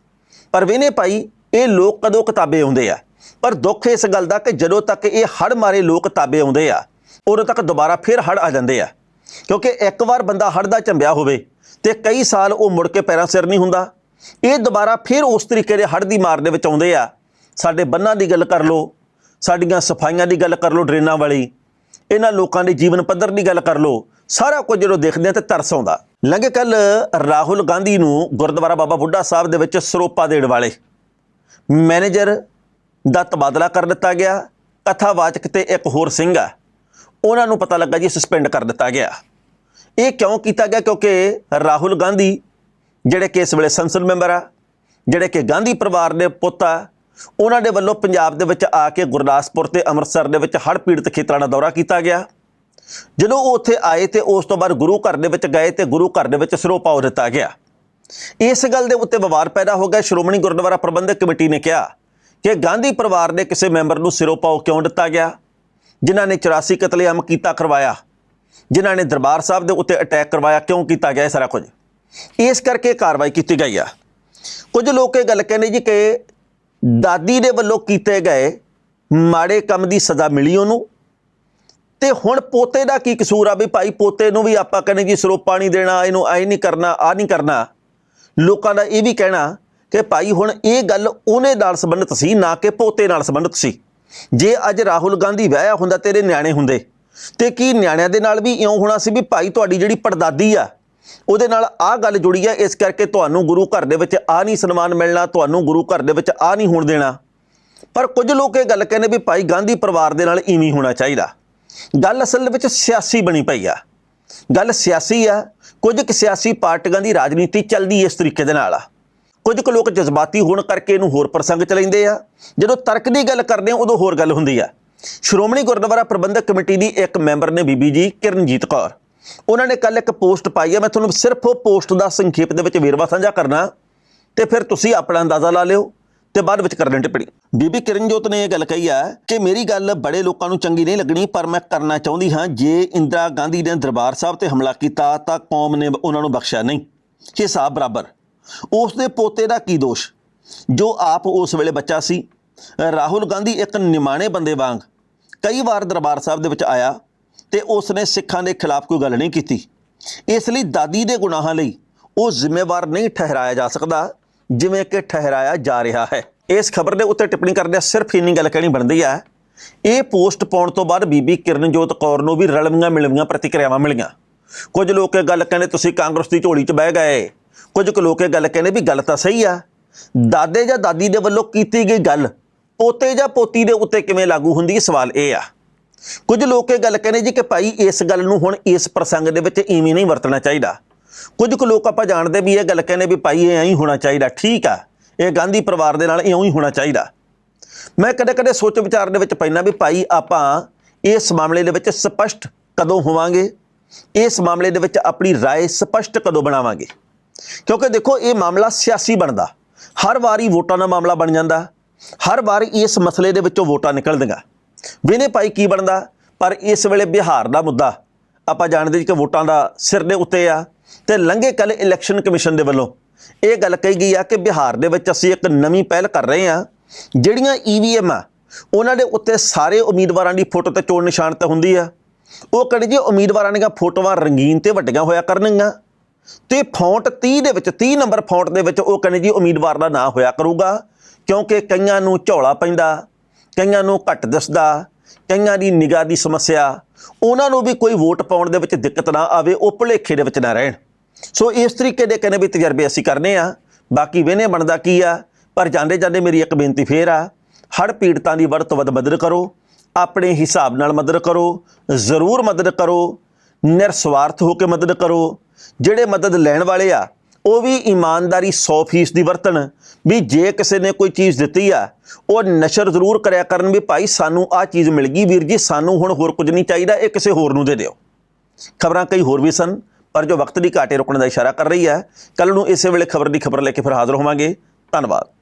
ਪਰ ਵੇਨੇ ਭਾਈ, ਇਹ ਲੋਕ ਕਦੋਂ ਕਿਤਾਬੇ ਆਉਂਦੇ ਆ? ਪਰ ਦੁੱਖ ਇਸ ਗੱਲ ਦਾ ਕਿ ਜਦੋਂ ਤੱਕ ਇਹ ਹੜ ਮਾਰੇ ਲੋਕ ਕਿਤਾਬੇ ਆਉਂਦੇ ਆ ਉਦੋਂ ਤੱਕ ਦੁਬਾਰਾ ਫਿਰ ਹੜ ਆ ਜਾਂਦੇ ਆ। ਕਿਉਂਕਿ ਇੱਕ ਵਾਰ ਬੰਦਾ ਹੜ ਦਾ ਚੰਬਿਆ ਹੋਵੇ ਤੇ ਕਈ ਸਾਲ ਉਹ ਮੁੜ ਕੇ ਪੈਰਾਂ ਸਿਰ ਨਹੀਂ ਹੁੰਦਾ। ਇਹ ਦੁਬਾਰਾ ਫਿਰ ਉਸ ਤਰੀਕੇ ਦੇ ਹੜ ਦੀ ਮਾਰ ਦੇ ਵਿੱਚ ਆਉਂਦੇ ਆ। ਸਾਡੇ ਬੰਨਾਂ ਦੀ ਗੱਲ ਕਰ ਲਓ, ਸਾਡੀਆਂ ਸਫਾਈਆਂ ਦੀ ਗੱਲ ਕਰ ਲਓ ਡਰੇਨਾਂ ਵਾਲੀ, ਇਹਨਾਂ ਲੋਕਾਂ ਦੇ ਜੀਵਨ ਪੱਧਰ ਦੀ ਗੱਲ ਕਰ ਲਓ, ਸਾਰਾ ਕੁਝ ਜਦੋਂ ਦੇਖਦੇ ਆ ਤੇ ਤਰਸ ਆਉਂਦਾ। ਲੰਘੇ ਕੱਲ ਰਾਹੁਲ ਗਾਂਧੀ ਨੂੰ ਗੁਰਦੁਆਰਾ ਬਾਬਾ ਬੁੱਢਾ ਸਾਹਿਬ ਦੇ ਵਿੱਚ ਸਰੋਪਾ ਦੇਣ ਵਾਲੇ ਮੈਨੇਜਰ ਦਾ ਤਬਾਦਲਾ ਕਰ ਦਿੱਤਾ ਗਿਆ। ਕਥਾਵਾਚਕ ਤੇ ਇੱਕ ਹੋਰ ਸਿੰਘ ਆ। ਉਹਨਾਂ ਨੂੰ ਪਤਾ ਲੱਗਾ ਜੀ ਸਸਪੈਂਡ ਕਰ ਦਿੱਤਾ ਗਿਆ। ਇਹ ਕਿਉਂ ਕੀਤਾ ਗਿਆ? ਕਿਉਂਕਿ ਰਾਹੁਲ ਗਾਂਧੀ, ਜਿਹੜੇ ਕਿ ਇਸ ਵੇਲੇ ਸੰਸਦ ਮੈਂਬਰ ਆ, ਜਿਹੜੇ ਕਿ ਗਾਂਧੀ ਪਰਿਵਾਰ ਦੇ ਪੁੱਤ ਆ, ਉਹਨਾਂ ਦੇ ਵੱਲੋਂ ਪੰਜਾਬ ਦੇ ਵਿੱਚ ਆ ਕੇ ਗੁਰਦਾਸਪੁਰ ਤੇ ਅੰਮ੍ਰਿਤਸਰ ਦੇ ਵਿੱਚ ਹੜ੍ਹ ਪੀੜਤ ਖੇਤਰਾਂ ਦਾ ਦੌਰਾ ਕੀਤਾ ਗਿਆ। ਜਦੋਂ ਉਹ ਉੱਥੇ ਆਏ ਤੇ ਉਸ ਤੋਂ ਬਾਅਦ ਗੁਰੂ ਘਰ ਦੇ ਵਿੱਚ ਗਏ ਤੇ ਗੁਰੂ ਘਰ ਦੇ ਵਿੱਚ ਸਰੋਪਾ ਦਿੱਤਾ ਗਿਆ। ਇਸ ਗੱਲ ਦੇ ਉੱਤੇ ਵਿਵਾਦ ਪੈਦਾ ਹੋ ਗਿਆ। ਸ਼੍ਰੋਮਣੀ ਗੁਰਦੁਆਰਾ ਪ੍ਰਬੰਧਕ ਕਮੇਟੀ ਨੇ ਕਿਹਾ ਕਿ ਗਾਂਧੀ ਪਰਿਵਾਰ ਦੇ ਕਿਸੇ ਮੈਂਬਰ ਨੂੰ ਸਿਰੋਪਾਓ ਕਿਉਂ ਦਿੱਤਾ ਗਿਆ? ਜਿਨ੍ਹਾਂ ਨੇ 84 ਕਤਲੇਆਮ ਕੀਤਾ, ਕਰਵਾਇਆ। ਜਿਨ੍ਹਾਂ ਨੇ ਦਰਬਾਰ ਸਾਹਿਬ ਦੇ ਉੱਤੇ ਅਟੈਕ ਕਰਵਾਇਆ, ਕਿਉਂ ਕੀਤਾ ਗਿਆ ਇਹ ਸਾਰਾ ਕੁਝ? ਇਸ ਕਰਕੇ ਕਾਰਵਾਈ ਕੀਤੀ ਗਈ ਆ। ਕੁਝ ਲੋਕ ਇਹ ਗੱਲ ਕਹਿੰਦੇ ਜੀ ਕਿ ਦਾਦੀ ਦੇ ਵੱਲੋਂ ਕੀਤੇ ਗਏ ਮਾੜੇ ਕੰਮ ਦੀ ਸਜ਼ਾ ਮਿਲੀ ਉਹਨੂੰ। ਤੇ ਹੁਣ ਪੋਤੇ ਦਾ ਕੀ ਕਸੂਰ ਆ ਵੀ ਭਾਈ, ਪੋਤੇ ਨੂੰ ਵੀ ਆਪਾਂ ਕਹਿੰਦੇ ਜੀ ਸਰੋਪਾ ਨਹੀਂ ਦੇਣਾ, ਇਹਨੂੰ ਐ ਨਹੀਂ ਕਰਨਾ ਆ ਨਹੀਂ ਕਰਨਾ। ਲੋਕਾਂ ਦਾ ਇਹ ਵੀ ਕਹਿਣਾ ਕਿ ਭਾਈ ਹੁਣ ਇਹ ਗੱਲ ਉਹਨੇ ਨਾਲ ਸੰਬੰਧਿਤ ਸੀ, ਨਾ ਕਿ ਪੋਤੇ ਨਾਲ ਸੰਬੰਧਿਤ ਸੀ। ਜੇ ਅੱਜ ਰਾਹੁਲ ਗਾਂਧੀ ਵਿਆਹਿਆ ਹੁੰਦਾ ਤੇਰੇ ਨਿਆਣੇ ਹੁੰਦੇ, ਤੇ ਕੀ ਨਿਆਣਿਆਂ ਦੇ ਨਾਲ ਵੀ ਇਉਂ ਹੋਣਾ ਸੀ ਵੀ ਭਾਈ ਤੁਹਾਡੀ ਜਿਹੜੀ ਪੜਦਾਦੀ ਆ, ਉਹਦੇ ਨਾਲ ਆਹ ਗੱਲ ਜੁੜੀ ਹੈ ਇਸ ਕਰਕੇ ਤੁਹਾਨੂੰ ਗੁਰੂ ਘਰ ਦੇ ਵਿੱਚ ਆ ਨਹੀਂ ਸਨਮਾਨ ਮਿਲਣਾ, ਤੁਹਾਨੂੰ ਗੁਰੂ ਘਰ ਦੇ ਵਿੱਚ ਆ ਨਹੀਂ ਹੋਣ ਦੇਣਾ। ਪਰ ਕੁਝ ਲੋਕ ਇਹ ਗੱਲ ਕਹਿੰਦੇ ਵੀ ਭਾਈ ਗਾਂਧੀ ਪਰਿਵਾਰ ਦੇ ਨਾਲ ਇਵੇਂ ਹੋਣਾ ਚਾਹੀਦਾ। ਗੱਲ ਅਸਲ ਵਿੱਚ ਸਿਆਸੀ ਬਣੀ ਪਈ ਆ। ਗੱਲ ਸਿਆਸੀ ਆ, ਕੁਝ ਕੁ ਸਿਆਸੀ ਪਾਰਟੀਆਂ ਦੀ ਰਾਜਨੀਤੀ ਚੱਲਦੀ ਇਸ ਤਰੀਕੇ ਦੇ ਨਾਲ ਆ। ਕੁਝ ਕੁ ਲੋਕ ਜਜ਼ਬਾਤੀ ਹੋਣ ਕਰਕੇ ਇਹਨੂੰ ਹੋਰ ਪ੍ਰਸੰਗ ਚ ਲੈਂਦੇ ਆ। ਜਦੋਂ ਤਰਕ ਦੀ ਗੱਲ ਕਰਦੇ ਆ, ਉਦੋਂ ਹੋਰ ਗੱਲ ਹੁੰਦੀ ਆ। ਸ਼੍ਰੋਮਣੀ ਗੁਰਦੁਆਰਾ ਪ੍ਰਬੰਧਕ ਕਮੇਟੀ ਦੀ ਇੱਕ ਮੈਂਬਰ ਨੇ ਬੀਬੀ ਜੀ, ਕਿਰਨਜੀਤ ਕੌਰ। ਉਹਨਾਂ ਨੇ ਕੱਲ ਇੱਕ ਪੋਸਟ ਪਾਈ ਆ, ਮੈਂ ਤੁਹਾਨੂੰ ਸਿਰਫ ਉਹ ਪੋਸਟ ਦਾ ਸੰਖੇਪ ਦੇ ਵਿੱਚ ਵੇਰਵਾ ਸਾਂਝਾ ਕਰਨਾ। ਤੇ ਫਿਰ ਤੁਸੀਂ ਆਪਣਾ ਅੰਦਾਜ਼ਾ ਲਾ ਲਿਓ ਤੇ ਬਾਅਦ ਵਿੱਚ ਕਰ ਲੈਣ ਟਿੱਪਣੀ। ਬੀਬੀ ਕਿਰਨਜੋਤ ਨੇ ਇਹ ਗੱਲ ਕਹੀ ਆ ਕਿ ਮੇਰੀ ਗੱਲ ਬੜੇ ਲੋਕਾਂ ਨੂੰ ਚੰਗੀ ਨਹੀਂ ਲੱਗਣੀ, ਪਰ ਮੈਂ ਕਰਨਾ ਚਾਹੁੰਦੀ ਹਾਂ, ਜੇ ਇੰਦਰਾ ਗਾਂਧੀ ਨੇ ਦਰਬਾਰ ਸਾਹਿਬ ਤੇ ਹਮਲਾ ਕੀਤਾ ਤਾਂ ਕੌਮ ਨੇ ਉਹਨਾਂ ਨੂੰ ਬਖਸ਼ਿਆ ਨਹੀਂ। ਹਿਸਾਬ ਬਰਾਬਰ। ਉਸ ਦੇ ਪੋਤੇ ਦਾ ਕੀ ਦੋਸ਼? ਜੋ ਆਪ ਉਸ ਵੇਲੇ ਬੱਚਾ ਸੀ, ਰਾਹੁਲ ਗਾਂਧੀ ਇੱਕ ਨਿਮਾਣੇ ਬੰਦੇ ਵਾਂਗ ਕਈ ਵਾਰ ਦਰਬਾਰ ਸਾਹਿਬ ਦੇ ਵਿੱਚ ਆਇਆ ਤੇ ਉਸ ਨੇ ਸਿੱਖਾਂ ਦੇ ਖਿਲਾਫ ਕੋਈ ਗੱਲ ਨਹੀਂ ਕੀਤੀ। ਇਸ ਲਈ ਦਾਦੀ ਦੇ ਗੁਨਾਹਾਂ ਲਈ ਉਹ ਜ਼ਿੰਮੇਵਾਰ ਨਹੀਂ ਠਹਿਰਾਇਆ ਜਾ ਸਕਦਾ, ਜਿਵੇਂ ਕਿ ਠਹਿਰਾਇਆ ਜਾ ਰਿਹਾ ਹੈ। ਇਸ ਖਬਰ ਦੇ ਉੱਤੇ ਟਿੱਪਣੀ ਕਰਦਿਆਂ ਸਿਰਫ ਇੰਨੀ ਗੱਲ ਕਹਿਣੀ ਬਣਦੀ ਹੈ, ਇਹ ਪੋਸਟ ਪਾਉਣ ਤੋਂ ਬਾਅਦ ਬੀਬੀ ਕਿਰਨਜੋਤ ਕੌਰ ਨੂੰ ਵੀ ਰਲਵੀਆਂ ਮਿਲਵੀਆਂ ਪ੍ਰਤੀਕਿਰਿਆਵਾਂ ਮਿਲੀਆਂ। ਕੁਝ ਲੋਕ ਇਹ ਗੱਲ ਕਹਿੰਦੇ, ਤੁਸੀਂ ਕਾਂਗਰਸ ਦੀ ਝੋਲੀ 'ਚ ਬਹਿ ਗਏ। ਕੁਝ ਕੁ ਲੋਕ ਇਹ ਗੱਲ ਕਹਿੰਦੇ ਵੀ ਗੱਲ ਤਾਂ ਸਹੀ ਆ ਦਾਦੇ ਜਾਂ ਦਾਦੀ ਦੇ ਵੱਲੋਂ ਕੀਤੀ ਗਈ ਗੱਲ ਪੋਤੇ ਜਾਂ ਪੋਤੀ ਦੇ ਉੱਤੇ ਕਿਵੇਂ ਲਾਗੂ ਹੁੰਦੀ ਹੈ ਸਵਾਲ ਇਹ ਆ ਕੁਝ ਲੋਕ ਇਹ ਗੱਲ ਕਹਿੰਦੇ ਜੀ ਕਿ ਭਾਈ ਇਸ ਗੱਲ ਨੂੰ ਹੁਣ ਇਸ ਪ੍ਰਸੰਗ ਦੇ ਵਿੱਚ ਇਵੇਂ ਨਹੀਂ ਵਰਤਣਾ ਚਾਹੀਦਾ ਕੁਝ ਕੁ ਲੋਕ ਆਪਾਂ ਜਾਣਦੇ ਵੀ ਇਹ ਗੱਲ ਕਹਿੰਦੇ ਵੀ ਭਾਈ ਇਹ ਐਂ ਹੀ ਹੋਣਾ ਚਾਹੀਦਾ ਠੀਕ ਆ ਇਹ ਗਾਂਧੀ ਪਰਿਵਾਰ ਦੇ ਨਾਲ ਇਉਂ ਹੀ ਹੋਣਾ ਚਾਹੀਦਾ ਮੈਂ ਕਦੇ-ਕਦੇ ਸੋਚ ਵਿਚਾਰ ਦੇ ਵਿੱਚ ਪੈਣਾ ਵੀ ਭਾਈ ਆਪਾਂ ਇਸ ਮਾਮਲੇ ਦੇ ਵਿੱਚ ਸਪਸ਼ਟ ਕਦੋਂ ਹੋਵਾਂਗੇ ਇਸ ਮਾਮਲੇ ਦੇ ਵਿੱਚ ਆਪਣੀ رائے ਸਪਸ਼ਟ ਕਦੋਂ ਬਣਾਵਾਂਗੇ ਕਿਉਂਕਿ ਦੇਖੋ, ਇਹ ਮਾਮਲਾ ਸਿਆਸੀ ਬਣਦਾ। ਹਰ ਵਾਰੀ ਵੋਟਾਂ ਦਾ ਮਾਮਲਾ ਬਣ ਜਾਂਦਾ। ਹਰ ਵਾਰੀ ਇਸ ਮਸਲੇ ਦੇ ਵਿੱਚੋਂ ਵੋਟਾਂ ਨਿਕਲਦੀਆਂ। ਵਿਨੇ ਭਾਈ ਕੀ ਬਣਦਾ? ਪਰ ਇਸ ਵੇਲੇ ਬਿਹਾਰ ਦਾ ਮੁੱਦਾ। ਆਪਾਂ ਜਾਣਦੇ ਜੀ ਕਿ ਵੋਟਾਂ ਦਾ ਸਿਰ ਦੇ ਉੱਤੇ ਆ ਤੇ ਲੰਘੇ ਕੱਲ ਇਲੈਕਸ਼ਨ ਕਮਿਸ਼ਨ ਦੇ ਵੱਲੋਂ ਇਹ ਗੱਲ ਕਹੀ ਗਈ ਆ ਕਿ ਬਿਹਾਰ ਦੇ ਵਿੱਚ ਅਸੀਂ ਇੱਕ ਨਵੀਂ ਪਹਿਲ ਕਰ ਰਹੇ ਆ। ਜਿਹੜੀਆਂ ਈਵੀਐਮ ਆ, ਉਹਨਾਂ ਦੇ ਉੱਤੇ ਸਾਰੇ ਉਮੀਦਵਾਰਾਂ ਦੀ ਫੋਟੋ ਤੇ ਚੋਣ ਨਿਸ਼ਾਨ ਤੇ ਹੁੰਦੀ ਆ। ਉਹ ਕਹਿੰਦੇ ਜੀ ਉਮੀਦਵਾਰਾਂ ਦੀਆਂ ਫੋਟੋਆਂ ਰੰਗੀਨ ਤੇ ਵੱਡੀਆਂ ਹੋਇਆ ਕਰਨਗੀਆਂ। ਤੇ ਫੌਂਟ 30 ਦੇ ਵਿੱਚ 30 ਨੰਬਰ ਫੌਂਟ ਦੇ ਵਿੱਚ ਉਹ ਕਹਿੰਦੇ ਜੀ ਉਮੀਦਵਾਰ ਦਾ ਨਾਂ ਹੋਇਆ ਕਰੂਗਾ, ਕਿਉਂਕਿ ਕਈਆਂ ਨੂੰ ਝੌਲਾ ਪੈਂਦਾ, ਕਈਆਂ ਨੂੰ ਘੱਟ ਦਿਸਦਾ, ਕਈਆਂ ਦੀ ਨਿਗਾਹ ਦੀ ਸਮੱਸਿਆ, ਉਹਨਾਂ ਨੂੰ ਵੀ ਕੋਈ ਵੋਟ ਪਾਉਣ ਦੇ ਵਿੱਚ ਦਿੱਕਤ ਨਾ ਆਵੇ, ਉਹ ਭੁਲੇਖੇ ਦੇ ਵਿੱਚ ਨਾ ਰਹਿਣ। ਸੋ ਇਸ ਤਰੀਕੇ ਦੇ ਕਹਿੰਦੇ ਵੀ ਤਜਰਬੇ ਅਸੀਂ ਕਰਨੇ ਆ, ਬਾਕੀ ਵੇਨੇ ਬਣਦਾ ਕੀ ਆ, ਪਰ ਜਾਂਦੇ ਜਾਂਦੇ ਮੇਰੀ ਇੱਕ ਬੇਨਤੀ ਫੇਰ ਆ ਹੜ ਪੀੜਤਾਂ ਦੀ ਵੱਧ ਤੋਂ ਵੱਧ ਮਦਦ ਕਰੋ, ਆਪਣੇ ਹਿਸਾਬ ਨਾਲ ਮਦਦ ਕਰੋ, ਜ਼ਰੂਰ ਮਦਦ ਕਰੋ, ਨਿਰਸਵਾਰਥ ਹੋ ਕੇ ਮਦਦ ਕਰੋ ਜਿਹੜੇ ਮਦਦ ਲੈਣ ਵਾਲੇ ਆ, ਉਹ ਵੀ ਇਮਾਨਦਾਰੀ 100% ਦੀ ਵਰਤਣ। ਵੀ ਜੇ ਕਿਸੇ ਨੇ ਕੋਈ ਚੀਜ਼ ਦਿੱਤੀ ਆ, ਉਹ ਨਸ਼ਰ ਜ਼ਰੂਰ ਕਰਿਆ ਕਰਨ ਵੀ ਭਾਈ ਸਾਨੂੰ ਆਹ ਚੀਜ਼ ਮਿਲ ਗਈ ਵੀਰ ਜੀ, ਸਾਨੂੰ ਹੁਣ ਹੋਰ ਕੁਝ ਨਹੀਂ ਚਾਹੀਦਾ, ਇਹ ਕਿਸੇ ਹੋਰ ਨੂੰ ਦੇ ਦਿਓ। ਖਬਰਾਂ ਕਈ ਹੋਰ ਵੀ ਸਨ, ਪਰ ਜੋ ਵਕਤ ਦੀ ਘਾਟੇ ਰੁਕਣ ਦਾ ਇਸ਼ਾਰਾ ਕਰ ਰਹੀ ਹੈ ਕੱਲ ਨੂੰ ਇਸੇ ਵੇਲੇ ਖਬਰ ਦੀ ਖਬਰ ਲੈ ਕੇ ਫਿਰ ਹਾਜ਼ਰ ਹੋਵਾਂਗੇ। ਧੰਨਵਾਦ।